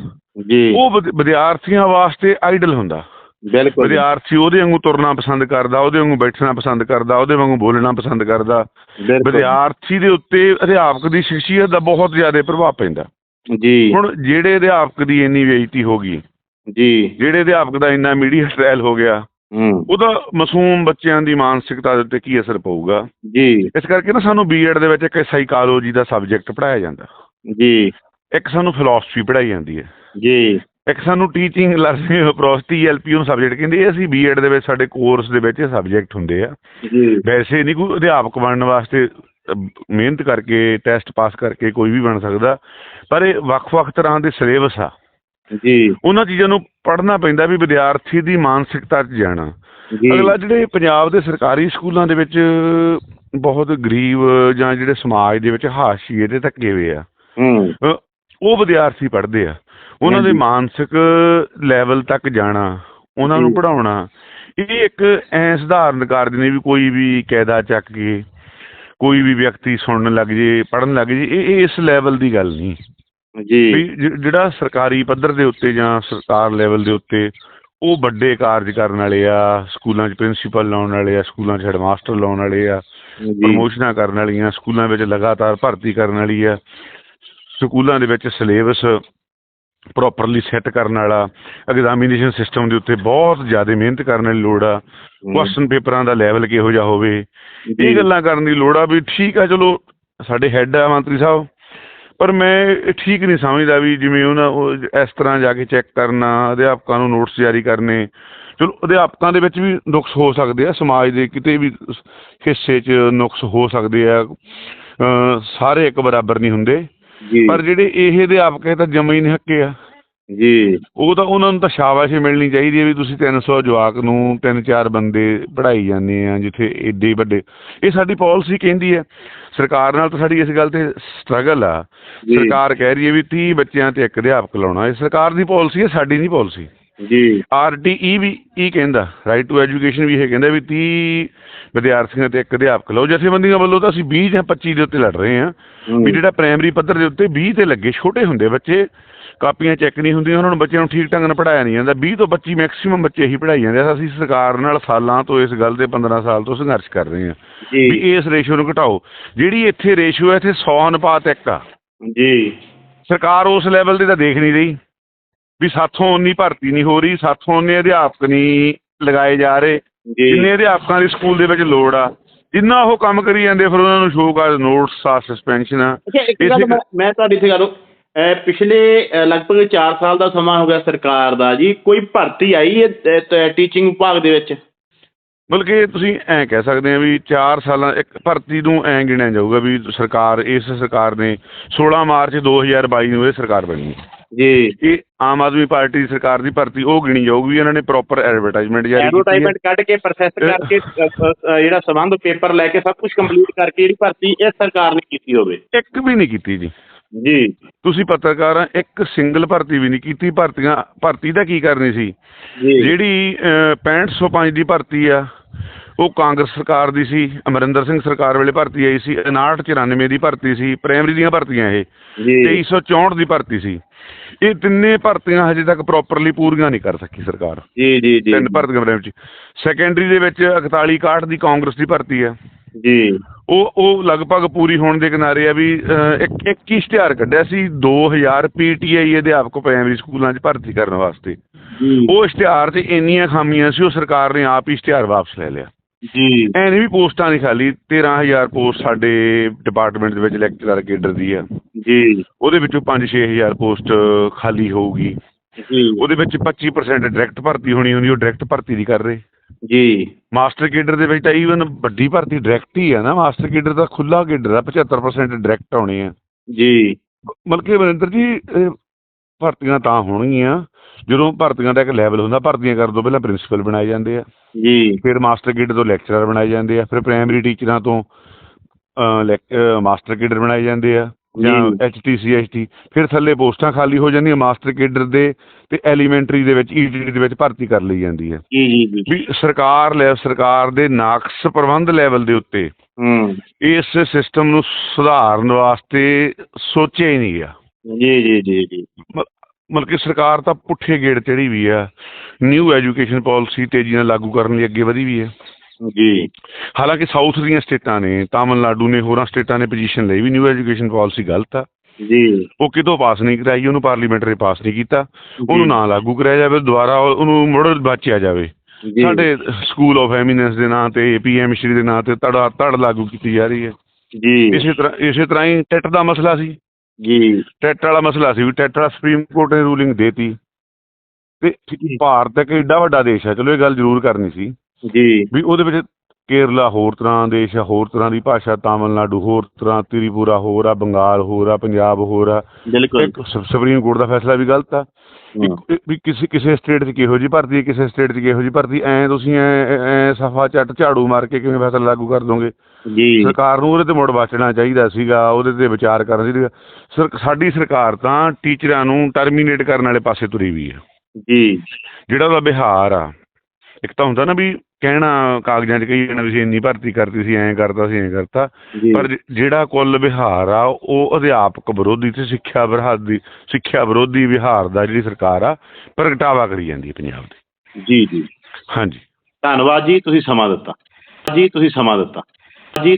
ਜੀ।
ਉਹ ਵਿਦ- ਵਿਦਿਆਰਥੀਆਂ ਵਾਸਤੇ ਆਈਡਲ ਹੁੰਦਾ।
ਬਿਲਕੁਲ
ਵਿਦਿਆਰਥੀ ਉਹਦੇ ਵਾਂਗੂ ਤੁਰਨਾ ਪਸੰਦ ਕਰਦਾ ਉਹਦੇ ਵਾਂਗੂ ਬੈਠਣਾ ਪਸੰਦ ਕਰਦਾ ਉਹਦੇ ਵਾਂਗੂ ਬੋਲਣਾ ਪਸੰਦ ਕਰਦਾ। ਵਿਦਿਆਰਥੀ ਦੇ ਉੱਤੇ ਅਧਿਆਪਕ ਦੀ ਸ਼ਖਸੀਅਤ ਦਾ ਬਹੁਤ ਜ਼ਿਆਦਾ ਪ੍ਰਭਾਵ ਪੈਂਦਾ।
ਜੀ।
ਹੁਣ ਜਿਹੜੇ ਅਧਿਆਪਕ ਦੀ ਇੰਨੀ ਬੇਇੱਜ਼ਤੀ ਹੋ ਗਈ
ਜੀ।
ਜਿਹੜੇ ਅਧਿਆਪਕ ਦਾ ਇੰਨਾ ਮੀਡੀਆ ਟ੍ਰਾਇਲ ਹੋ ਗਿਆ
ਹੂੰ।
ਉਹਦਾ ਮਾਸੂਮ ਬੱਚਿਆਂ ਦੀ ਮਾਨਸਿਕਤਾ ਦੇ ਉੱਤੇ ਕੀ ਅਸਰ ਪਊਗਾ?
ਜੀ।
ਇਸ ਕਰਕੇ ਨਾ ਸਾਨੂੰ ਬੀਐਡ ਦੇ ਵਿੱਚ ਇੱਕ ਸਾਈਕੋਲੋਜੀ ਦਾ ਸਬਜੈਕਟ ਪੜਾਇਆ ਜਾਂਦਾ।
ਜੀ।
ਇੱਕ ਸਾਨੂੰ ਫਿਲਾਸਫੀ ਪੜਾਈ ਜਾਂਦੀ ਹੈ।
ਜੀ।
ਇੱਕ ਸਾਨੂੰ ਟੀਚਿੰਗ ਲਰਨਿੰਗ ਅਪਰੋਚ ਟੀਐਲਪੀ ਨੂੰ ਸਬਜੈਕਟ ਕਹਿੰਦੇ ਇਹ ਅਸੀਂ ਬੀਐਡ ਦੇ ਵਿੱਚ ਸਾਡੇ ਕੋਰਸ ਦੇ ਵਿੱਚ ਇਹ ਸਬਜੈਕਟ ਹੁੰਦੇ ਆ।
ਜੀ।
ਵੈਸੇ ਨਹੀਂ ਕੋਈ ਅਧਿਆਪਕ ਬਣਨ ਵਾਸਤੇ ਮਿਹਨਤ ਕਰਕੇ ਟੈਸਟ ਪਾਸ ਕਰਕੇ ਕੋਈ ਵੀ ਬਣ ਸਕਦਾ ਪਰ ਇਹ ਵੱਖ-ਵੱਖ ਤਰ੍ਹਾਂ ਦੇ ਸਿਲੇਬਸ ਆ।
ਜੀ।
ਉਹਨਾਂ ਚੀਜ਼ਾਂ ਨੂੰ ਪੜ੍ਹਨਾ ਪੈਂਦਾ ਵੀ ਵਿਦਿਆਰਥੀ ਦੀ ਮਾਨਸਿਕਤਾ 'ਚ ਜਾਣਾ। ਅਗਲਾ ਜਿਹੜੇ ਪੰਜਾਬ ਦੇ ਸਰਕਾਰੀ ਸਕੂਲਾਂ ਦੇ ਵਿੱਚ ਬਹੁਤ ਗਰੀਬ ਜਾਂ ਜਿਹੜੇ ਸਮਾਜ ਦੇ ਵਿੱਚ ਹਾਸ਼ੀਏ ਤੇ ਧੱਕੇ ਹੋਏ ਆ। ਉਹ ਵਿਦਿਆਰਥੀ ਪੜ੍ਹਦੇ ਆ। ਉਹਨਾਂ ਦੇ। ਮਾਨਸਿਕ ਲੈਵਲ ਤੱਕ ਜਾਣਾ ਉਹਨਾਂ ਨੂੰ। ਪੜਾਉਣਾ ਇਹ ਇੱਕ ਐ ਸਧਾਰਨ ਕਾਰਜ ਨਹੀਂ ਵੀ ਕੋਈ ਵੀ ਕਾਇਦਾ ਚੱਕ ਕੇ ਕੋਈ ਵੀ ਵਿਅਕਤੀ ਸੁਣਨ ਲੱਗ ਜੇ ਪੜਨ ਲੱਗ ਜੇ ਇਹ ਇਸ ਲੈਵਲ ਦੀ ਗੱਲ ਨਹੀਂ
ਜੀ
ਵੀ ਜਿਹੜਾ ਸਰਕਾਰੀ ਪੱਧਰ ਦੇ ਉੱਤੇ ਜਾਂ ਸਰਕਾਰ ਲੈਵਲ ਦੇ ਉੱਤੇ ਉਹ ਵੱਡੇ ਕਾਰਜ ਕਰਨ ਵਾਲੇ ਆ ਸਕੂਲਾਂ 'ਚ ਪ੍ਰਿੰਸੀਪਲ ਲਾਉਣ ਵਾਲੇ ਆ ਸਕੂਲਾਂ 'ਚ ਹੈਡਮਾਸਟਰ ਲਾਉਣ ਵਾਲੇ ਆ ਪ੍ਰਮੋਸ਼ਨਾਂ ਕਰਨ ਵਾਲੀਆਂ ਸਕੂਲਾਂ ਵਿੱਚ ਲਗਾਤਾਰ ਭਰਤੀ ਕਰਨ ਵਾਲੀ ਆ ਸਕੂਲਾਂ ਦੇ ਵਿੱਚ ਸਿਲੇਬਸ ਪ੍ਰੋਪਰਲੀ ਸੈੱਟ ਕਰਨ ਵਾਲਾ ਐਗਜ਼ਾਮੀਨੇਸ਼ਨ ਸਿਸਟਮ ਦੇ ਉੱਤੇ ਬਹੁਤ ਜ਼ਿਆਦਾ ਮਿਹਨਤ ਕਰਨ ਦੀ ਲੋੜ ਆ। ਕੁਐਸਚਨ ਪੇਪਰਾਂ ਦਾ ਲੈਵਲ ਕਿਹੋ ਜਿਹਾ ਹੋਵੇ ਇਹ ਗੱਲਾਂ ਕਰਨ ਦੀ ਲੋੜ ਆ ਵੀ ਠੀਕ ਆ ਚਲੋ ਸਾਡੇ ਹੈੱਡ ਆ ਮੰਤਰੀ ਸਾਹਿਬ ਪਰ ਮੈਂ ਠੀਕ ਨਹੀਂ ਸਮਝਦਾ ਵੀ ਜਿਵੇਂ ਉਹਨਾਂ ਉਹ ਇਸ ਤਰ੍ਹਾਂ ਜਾ ਕੇ ਚੈੱਕ ਕਰਨਾ ਅਧਿਆਪਕਾਂ ਨੂੰ ਨੋਟਿਸ ਜਾਰੀ ਕਰਨੇ। ਚਲੋ ਅਧਿਆਪਕਾਂ ਦੇ ਵਿੱਚ ਵੀ ਨੁਕਸ ਹੋ ਸਕਦੇ ਆ ਸਮਾਜ ਦੇ ਕਿਤੇ ਵੀ ਹਿੱਸੇ 'ਚ ਨੁਕਸ ਹੋ ਸਕਦੇ ਆ। ਸਾਰੇ ਇੱਕ ਬਰਾਬਰ ਨਹੀਂ ਹੁੰਦੇ। ਪਰ ਜਿਹੜੇ ਇਹ ਅਧਿਆਪਕ ਇਹ ਤਾਂ ਜਮਾ ਹੀ ਨਹੀਂ ਹੱਕੇ ਆ।
ਜੀ।
ਉਹ ਤਾਂ ਉਹਨਾਂ ਨੂੰ ਤਾਂ ਸ਼ਾਬਾਸ਼ੀ ਮਿਲਣੀ ਚਾਹੀਦੀ ਹੈ ਵੀ ਤੁਸੀਂ 300 ਜਵਾਕ ਨੂੰ ਤਿੰਨ ਚਾਰ ਬੰਦੇ ਪੜ੍ਹਾਈ ਜਾਂਦੇ ਆ ਜਿੱਥੇ ਏਡੇ ਵੱਡੇ। ਇਹ ਸਾਡੀ ਪਾਲਿਸੀ ਕਹਿੰਦੀ ਹੈ ਸਰਕਾਰ ਨਾਲ ਤਾਂ ਸਾਡੀ ਇਸ ਗੱਲ ਤੇ ਸਟਰਗਲ ਆ। ਸਰਕਾਰ ਕਹਿ ਰਹੀ ਹੈ ਵੀ 30 ਬੱਚਿਆਂ ਤੇ ਇੱਕ ਅਧਿਆਪਕ ਲਾਉਣਾ। ਇਹ ਸਰਕਾਰ ਦੀ ਪਾਲਿਸੀ ਹੈ ਸਾਡੀ ਨਹੀਂ ਪਾਲਿਸੀ।
ਜੀ।
ਆਰਟੀਈ ਵੀ ਇਹ ਕਹਿੰਦਾ ਰਾਈਟ ਟੂ ਐਜੂਕੇਸ਼ਨ ਵੀ ਇਹ ਕਹਿੰਦਾ ਵੀ 30 ਵਿਦਿਆਰਥੀਆਂ ਤੇ ਇੱਕ ਅਧਿਆਪਕ ਲਓ। ਜਥੇਬੰਦੀਆਂ ਵੱਲੋਂ ਤਾਂ ਅਸੀਂ 20 ਜਾਂ 25 ਦੇ ਉੱਤੇ ਲੜ ਰਹੇ ਹਾਂ ਵੀ ਜਿਹੜਾ ਪ੍ਰਾਇਮਰੀ ਪੱਧਰ ਦੇ ਉੱਤੇ 20 ਤੇ ਲੱਗੇ ਛੋਟੇ ਹੁੰਦੇ ਬੱਚੇ ਕਾਪੀਆਂ ਚੈੱਕ ਨਹੀਂ ਹੁੰਦੀਆਂ ਉਹਨਾਂ ਨੂੰ ਬੱਚਿਆਂ ਨੂੰ ਠੀਕ ਢੰਗ ਨਾਲ ਪੜਾਇਆ ਨਹੀਂ ਜਾਂਦਾ। 20 ਤੋਂ 25 ਮੈਕਸਿਮਮ ਬੱਚੇ ਹੀ ਪੜਾਈ ਜਾਂਦੇ ਆ। ਅਸੀਂ ਸਰਕਾਰ ਨਾਲ ਸਾਲਾਂ ਤੋਂ ਇਸ ਗੱਲ ਦੇ 15 ਸਾਲ ਤੋਂ ਸੰਘਰਸ਼ ਕਰ ਰਹੇ ਹਾਂ ਵੀ ਇਸ ਰੇਸ਼ੋ ਨੂੰ ਘਟਾਓ। ਜਿਹੜੀ ਇੱਥੇ ਰੇਸ਼ੋ ਹੈ ਇੱਥੇ 100 ਅਨੁਪਾਤ 1 ਆ।
ਜੀ।
ਸਰਕਾਰ ਉਸ ਲੈਵਲ ਤੇ ਤਾਂ ਦੇਖ ਨਹੀਂ ਰਹੀ। ਵੀ ਸਾਥੋਂ ਉਨੀ ਭਰਤੀ ਨਹੀਂ ਹੋ ਰਹੀ ਸਾਥੋਂ ਉਨੇ ਅਧਿਆਪਕ ਨਹੀਂ ਲਗਾਏ ਜਾ ਰਹੇ। ਜਿੰਨੇ ਅਧਿਆਪਕਾਂ ਦੀ ਸਕੂਲ ਦੇ ਵਿੱਚ ਲੋੜ ਆ ਜਿੰਨਾ ਉਹ ਕੰਮ ਕਰੀ ਜਾਂਦੇ ਫਿਰ ਉਹਨਾਂ ਨੂੰ ਸ਼ੋਅ ਨੋਟਸ ਆ ਸਸਪੈਂਸ਼ਨ ਆ।
ਅੱਛਾ ਇੱਕ
ਇਸੇ
ਗੱਲ
ਕਰ-
ਮੈਂ ਮੈਂ ਤੁਹਾਡੀ ਇੱਥੇ ਗੱਲ ਪਿਛਲੇ ਅਹ ਲਗਭਗ 4 ਸਾਲ ਦਾ ਸਮਾਂ ਹੋ ਗਿਆ ਸਰਕਾਰ ਦਾ ਜੀ। ਕੋਈ ਭਰਤੀ ਆਈ ਹੈ ਟੀਚਿੰਗ ਵਿਭਾਗ ਦੇ ਵਿੱਚ?
ਬਲਕਿ ਤੁਸੀਂ ਐਂ ਕਹਿ ਸਕਦੇ ਆ ਵੀ 4 ਸਾਲਾਂ ਇੱਕ ਭਰਤੀ ਨੂੰ ਐਂ ਗਿਣਿਆ ਜਾਊਗਾ ਵੀ ਸਰਕਾਰ ਇਸ ਸਰਕਾਰ ਨੇ 16 ਮਾਰਚ 2022 ਨੂੰ ਇਹ ਸਰਕਾਰ ਬਣੀ ਹੈ।
ਜੀ।
ਇਹ ਆਮ ਆਦਮੀ ਪਾਰਟੀ ਸਰਕਾਰ ਦੀ ਭਰਤੀ ਉਹ ਗਿਣੀ ਜਾਊਗੀ ਇਹਨਾਂ ਨੇ ਪ੍ਰੋਪਰ ਐਡਵਰਟਾਈਜ਼ਮੈਂਟ ਜਾਰੀ ਕੀਤੀ ਹੈ।
ਐਡਵਰਟਾਈਜ਼ਮੈਂਟ ਕੱਢ ਕੇ ਪ੍ਰੋਸੈਸ ਕਰਕੇ ਜਿਹੜਾ ਸੰਬੰਧ ਪੇਪਰ ਲੈ ਕੇ ਸਭ ਕੁਝ ਕੰਪਲੀਟ ਕਰਕੇ ਜਿਹੜੀ ਭਰਤੀ ਇਹ ਸਰਕਾਰ ਨੇ ਕੀਤੀ ਹੋਵੇ।
ਇੱਕ ਵੀ ਨਹੀਂ ਕੀਤੀ ਜੀ।
ਜੀ।
ਤੁਸੀਂ ਪੱਤਰਕਾਰ ਆ ਇੱਕ ਸਿੰਗਲ ਭਰਤੀ ਵੀ ਨਹੀਂ ਕੀਤੀ। ਭਰਤੀਆਂ ਭਰਤੀ ਦਾ ਕੀ ਕਰਨੀ ਸੀ? ਜਿਹੜੀ ਅਹ, 6505 ਦੀ ਭਰਤੀ ਆ ਉਹ ਕਾਂਗਰਸ ਸਰਕਾਰ ਦੀ ਸੀ ਅਮਰਿੰਦਰ ਸਿੰਘ ਸਰਕਾਰ ਵੇਲੇ ਭਰਤੀ ਆਈ ਸੀ 5994 ਦੀ ਭਰਤੀ ਸੀ ਪ੍ਰਾਇਮਰੀ ਦੀਆਂ ਭਰਤੀਆਂ ਇਹ
ਜੀ।
2364 ਦੀ ਭਰਤੀ ਸੀ। ਇਹ ਤਿੰਨੇ ਭਰਤੀਆਂ ਹਜੇ ਤੱਕ ਪ੍ਰੋਪਰਲੀ ਪੂਰੀਆਂ ਨਹੀਂ ਕਰ ਸਕੀ ਸਰਕਾਰ।
ਜੀ ਜੀ ਜੀ।
ਤਿੰਨ ਭਰਤੀਆਂ ਪ੍ਰਾਇਮਰੀ ਚ ਸੈਕੰਡਰੀ ਦੇ ਵਿੱਚ 41 61 ਦੀ ਕਾਂਗਰਸ ਦੀ ਭਰਤੀ ਆ
ਜੀ।
ਉਹ ਉਹ ਲਗਭਗ ਪੂਰੀ ਹੋਣ ਦੇ ਕਿਨਾਰੇ ਆ ਵੀ ਇੱਕ ਇੱਕ ਹੀ ਇਸ਼ਤਿਹਾਰ ਕੱਢਿਆ ਸੀ 2000 ਪੀਟੀਆਈ ਅਧਿਆਪਕ ਪ੍ਰਾਇਮਰੀ ਸਕੂਲਾਂ 'ਚ ਭਰਤੀ ਕਰਨ ਵਾਸਤੇ। ਉਹ ਇਸ਼ਤਿਹਾਰ 'ਚ ਇੰਨੀਆਂ ਖਾਮੀਆਂ ਸੀ ਉਹ ਸਰਕਾਰ ਨੇ ਆਪ ਹੀ ਇਸ਼ਤਿਹਾਰ ਵਾਪਸ ਲੈ ਲਿਆ।
ਜੀ।
ਐ ਨਹੀਂ ਵੀ ਪੋਸਟਾਂ ਨਹੀਂ ਖਾਲੀ 13000 ਪੋਸਟ ਸਾਡੇ ਡਿਪਾਰਟਮੈਂਟ ਦੇ ਵਿੱਚ ਲੈਕਚਰਰ ਕੇਡਰ ਦੀ ਆ।
ਜੀ।
ਉਹਦੇ ਵਿੱਚੋਂ 5-6000 ਪੋਸਟ ਖਾਲੀ ਹੋਊਗੀ।
ਜੀ।
ਉਹਦੇ ਵਿੱਚ 25% ਡਾਇਰੈਕਟ ਭਰਤੀ ਹੋਣੀ ਹੁੰਦੀ ਉਹ ਡਾਇਰੈਕਟ ਭਰਤੀ ਨਹੀਂ ਕਰ ਰਹੇ।
ਜੀ।
ਮਾਸਟਰ ਕੇਡਰ ਦੇ ਵਿੱਚ ਤਾਂ ਈਵਨ ਵੱਡੀ ਭਰਤੀ ਡਾਇਰੈਕਟ ਹੀ ਆ ਨਾ। ਮਾਸਟਰ ਕੇਡਰ ਦਾ ਖੁੱਲਾ ਕੇਡਰ ਆ 75% ਡਾਇਰੈਕਟ ਆਉਣੇ ਆ।
ਜੀ।
ਬਲਕਿ ਮਨਿੰਦਰ ਜੀ ਇਹ ਭਰਤੀਆਂ ਤਾਂ ਹੋਣਗੀਆਂ। ਜਦੋਂ ਭਰਤੀਆਂ ਦਾ ਇੱਕ ਲੈਵਲ ਹੁੰਦਾ ਭਰਤੀਆਂ ਕਰਨ ਤੋਂ ਪਹਿਲਾਂ ਪ੍ਰਿੰਸੀਪਲ ਬਣਾਏ ਜਾਂਦੇ ਆ।
ਜੀ।
ਫਿਰ ਮਾਸਟਰ ਕੇਡਰ ਤੋਂ ਲੈਕਚਰਰ ਬਣਾਏ ਜਾਂਦੇ ਆ। ਫਿਰ ਪ੍ਰਾਇਮਰੀ ਟੀਚਰਾਂ ਤੋਂ ਮਾਸਟਰ ਕੇਡਰ ਬਣਾਏ ਜਾਂਦੇ ਆ। ਜਾਂ
ਜੀ।
ਐਚਟੀ ਫਿਰ ਥੱਲੇ ਪੋਸਟਾਂ ਖਾਲੀ ਹੋ ਜਾਂਦੀਆਂ ਮਾਸਟਰ ਕੇਡਰ ਦੇ ਤੇ ਐਲੀਮੈਂਟਰੀ ਦੇ ਵਿੱਚ ਈਟੀਟੀ ਦੇ ਵਿੱਚ ਭਰਤੀ ਕਰ ਲਈ ਜਾਂਦੀ ਹੈ
ਜੀ ਜੀ ਜੀ।
ਵੀ ਸਰਕਾਰ ਲੈ ਸਰਕਾਰ ਦੇ ਨਾਕਸ ਪ੍ਰਬੰਧ ਲੈਵਲ ਦੇ ਉੱਤੇ ਇਸ ਸਿਸਟਮ ਨੂੰ ਸੁਧਾਰਨ ਵਾਸਤੇ ਸੋਚਿਆ ਹੀ ਨਹੀਂ ਗਿਆ।
ਜੀ ਜੀ ਜੀ ਜੀ।
ਮਤਲਬ ਕਿ ਸਰਕਾਰ ਤਾਂ ਪੁੱਠੇ ਗੇੜ ਚੜੀ ਵੀ ਆ। ਨਿਊ ਐਜੂਕੇਸ਼ਨ ਪਾਲਿਸੀ ਤੇਜ਼ੀ ਨਾਲ ਲਾਗੂ ਕਰਨ ਲਈ ਅੱਗੇ ਵਧੀ ਵੀ ਹੈ
ਜੀ।
ਹਾਲਾਂਕਿ ਸਾਊਥ ਦੀਆਂ ਸਟੇਟਾਂ ਨੇ ਤਾਮਿਲਨਾਡੂ ਨੇ ਹੋਰਾਂ ਸਟੇਟਾਂ ਨੇ ਪੋਜੀਸ਼ਨ ਲਈ ਵੀ ਨਿਊ ਐਜੂਕੇਸ਼ਨ ਪਾਲਿਸੀ ਗਲਤ ਆ।
ਜੀ।
ਉਹ ਕਿਤੋਂ ਪਾਸ ਨਹੀਂ ਕਰਾਈ ਉਹਨੂੰ ਪਾਰਲੀਮੈਂਟ ਨੇ ਪਾਸ ਨਹੀਂ ਕੀਤਾ। ਉਹਨੂੰ ਨਾ ਲਾਗੂ ਕਰਾਇਆ ਜਾਵੇ ਦੁਬਾਰਾ ਉਹ- ਉਹਨੂੰ ਮੁੜ ਬਾਚਿਆ ਜਾਵੇ। ਸਾਡੇ ਸਕੂਲ ਆਫ ਐਮੀਨੈਂਸ ਦੇ ਨਾਂ ਤੇ ਪੀਐਮ ਸ਼੍ਰੀ ਦੇ ਨਾਂ ਤੇ ਤੜਾ ਧੜ ਲਾਗੂ ਕੀਤੀ ਜਾ ਰਹੀ ਹੈ।
ਜੀ।
ਇਸੇ ਤਰ੍ਹਾਂ ਇਸੇ ਤਰ੍ਹਾਂ ਹੀ ਟੈਟ ਦਾ ਮਸਲਾ ਸੀ।
ਜੀ।
ਟੈਟ ਵਾਲਾ ਮਸਲਾ ਸੀ ਵੀ ਟੈਟ ਵਾਲਾ ਸੁਪਰੀਮ ਕੋਰਟ ਨੇ ਰੂਲਿੰਗ ਦੇਤੀ। ਤੇ ਭਾਰਤ ਇੱਕ ਏਡਾ ਵੱਡਾ ਦੇਸ਼ ਹੈ ਚਲੋ ਇਹ ਗੱਲ ਜ਼ਰੂਰ ਕਰਨੀ ਸੀ।
ਜੀ।
ਵੀ ਉਹਦੇ ਵਿੱਚ ਕੇਰਲਾ ਹੋਰ ਤਰ੍ਹਾਂ ਦੇਸ਼ ਆ ਹੋਰ ਤਰ੍ਹਾਂ ਦੀ ਭਾਸ਼ਾ ਤਾਮਿਲਨਾਡੂ ਹੋਰ ਤਰ੍ਹਾਂ ਤ੍ਰਿਪੁਰਾ ਹੋਰ ਆ ਬੰਗਾਲ ਹੋਰ ਆ ਪੰਜਾਬ ਹੋਰ ਆ।
ਬਿਲਕੁਲ।
ਸੁਪਰੀਮ ਕੋਰਟ ਦਾ ਫੈਸਲਾ ਵੀ ਗਲਤ ਆ। ਵੀ- ਕਿਸੇ ਕਿਸੇ ਸਟੇਟ 'ਚ ਕਿਹੋ ਜੀ ਭਰਤੀ ਹੈ ਕਿਸੇ ਸਟੇਟ 'ਚ ਕਿਹੋ ਜੀ ਭਰਤੀ ਐ ਤੁਸੀਂ ਐ ਐ ਸਫਾ ਚੱਟ ਝਾੜੂ ਮਾਰ ਕੇ ਕਿਵੇਂ ਫੈਸਲਾ ਲਾਗੂ ਕਰ ਦੋਗੇ?
ਜੀ।
ਸਰਕਾਰ ਨੂੰ ਉਹਦੇ ਤੇ ਮੁੜ ਬਚਣਾ ਚਾਹੀਦਾ ਸੀਗਾ ਉਹਦੇ ਤੇ ਵਿਚਾਰ ਕਰਨਾ ਚਾਹੀਦਾ ਸਰ ਸਾਡੀ ਸਰਕਾਰ ਤਾਂ ਟੀਚਰਾਂ ਨੂੰ ਟਰਮੀਨੇਟ ਕਰਨ ਵਾਲੇ ਪਾਸੇ ਤੁਰੀ ਵੀ ਹੈ।
ਜੀ।
ਜਿਹੜਾ ਉਹਦਾ ਬਿਹਾਰ ਆ ਇੱਕ ਤਾਂ ਹੁੰਦਾ ਨਾ ਵੀ ਕਹਿਣਾ ਕਾਗਜ਼ਾਂ 'ਚ ਕਹੀ ਜਾਣਾ ਤੁਸੀਂ ਇੰਨੀ ਭਰਤੀ ਕਰਤੀ ਸੀ ਐਂ ਕਰਤਾ ਸੀ ਐਂ ਕਰਤਾ। ਪਰ ਜਿਹੜਾ ਕੁੱਲ ਵਿਹਾਰ ਆ ਉਹ ਅਧਿਆਪਕ ਵਿਰੋਧੀ ਤੇ ਸਿੱਖਿਆ ਵਿਰੋਧੀ ਸਿੱਖਿਆ ਵਿਰੋਧੀ ਵਿਹਾਰ ਦਾ ਜਿਹੜੀ ਸਰਕਾਰ ਆ ਪ੍ਰਗਟਾਵਾ ਕਰੀ ਜਾਂਦੀ ਹੈ ਪੰਜਾਬ ਦੀ।
ਜੀ ਜੀ।
ਹਾਂਜੀ।
ਧੰਨਵਾਦ ਜੀ ਤੁਸੀਂ ਸਮਾਂ ਦਿੱਤਾ। ਜੀ ਤੁਸੀਂ ਸਮਾਂ ਦਿੱਤਾ। ਜੀ ਤੁਸੀਂ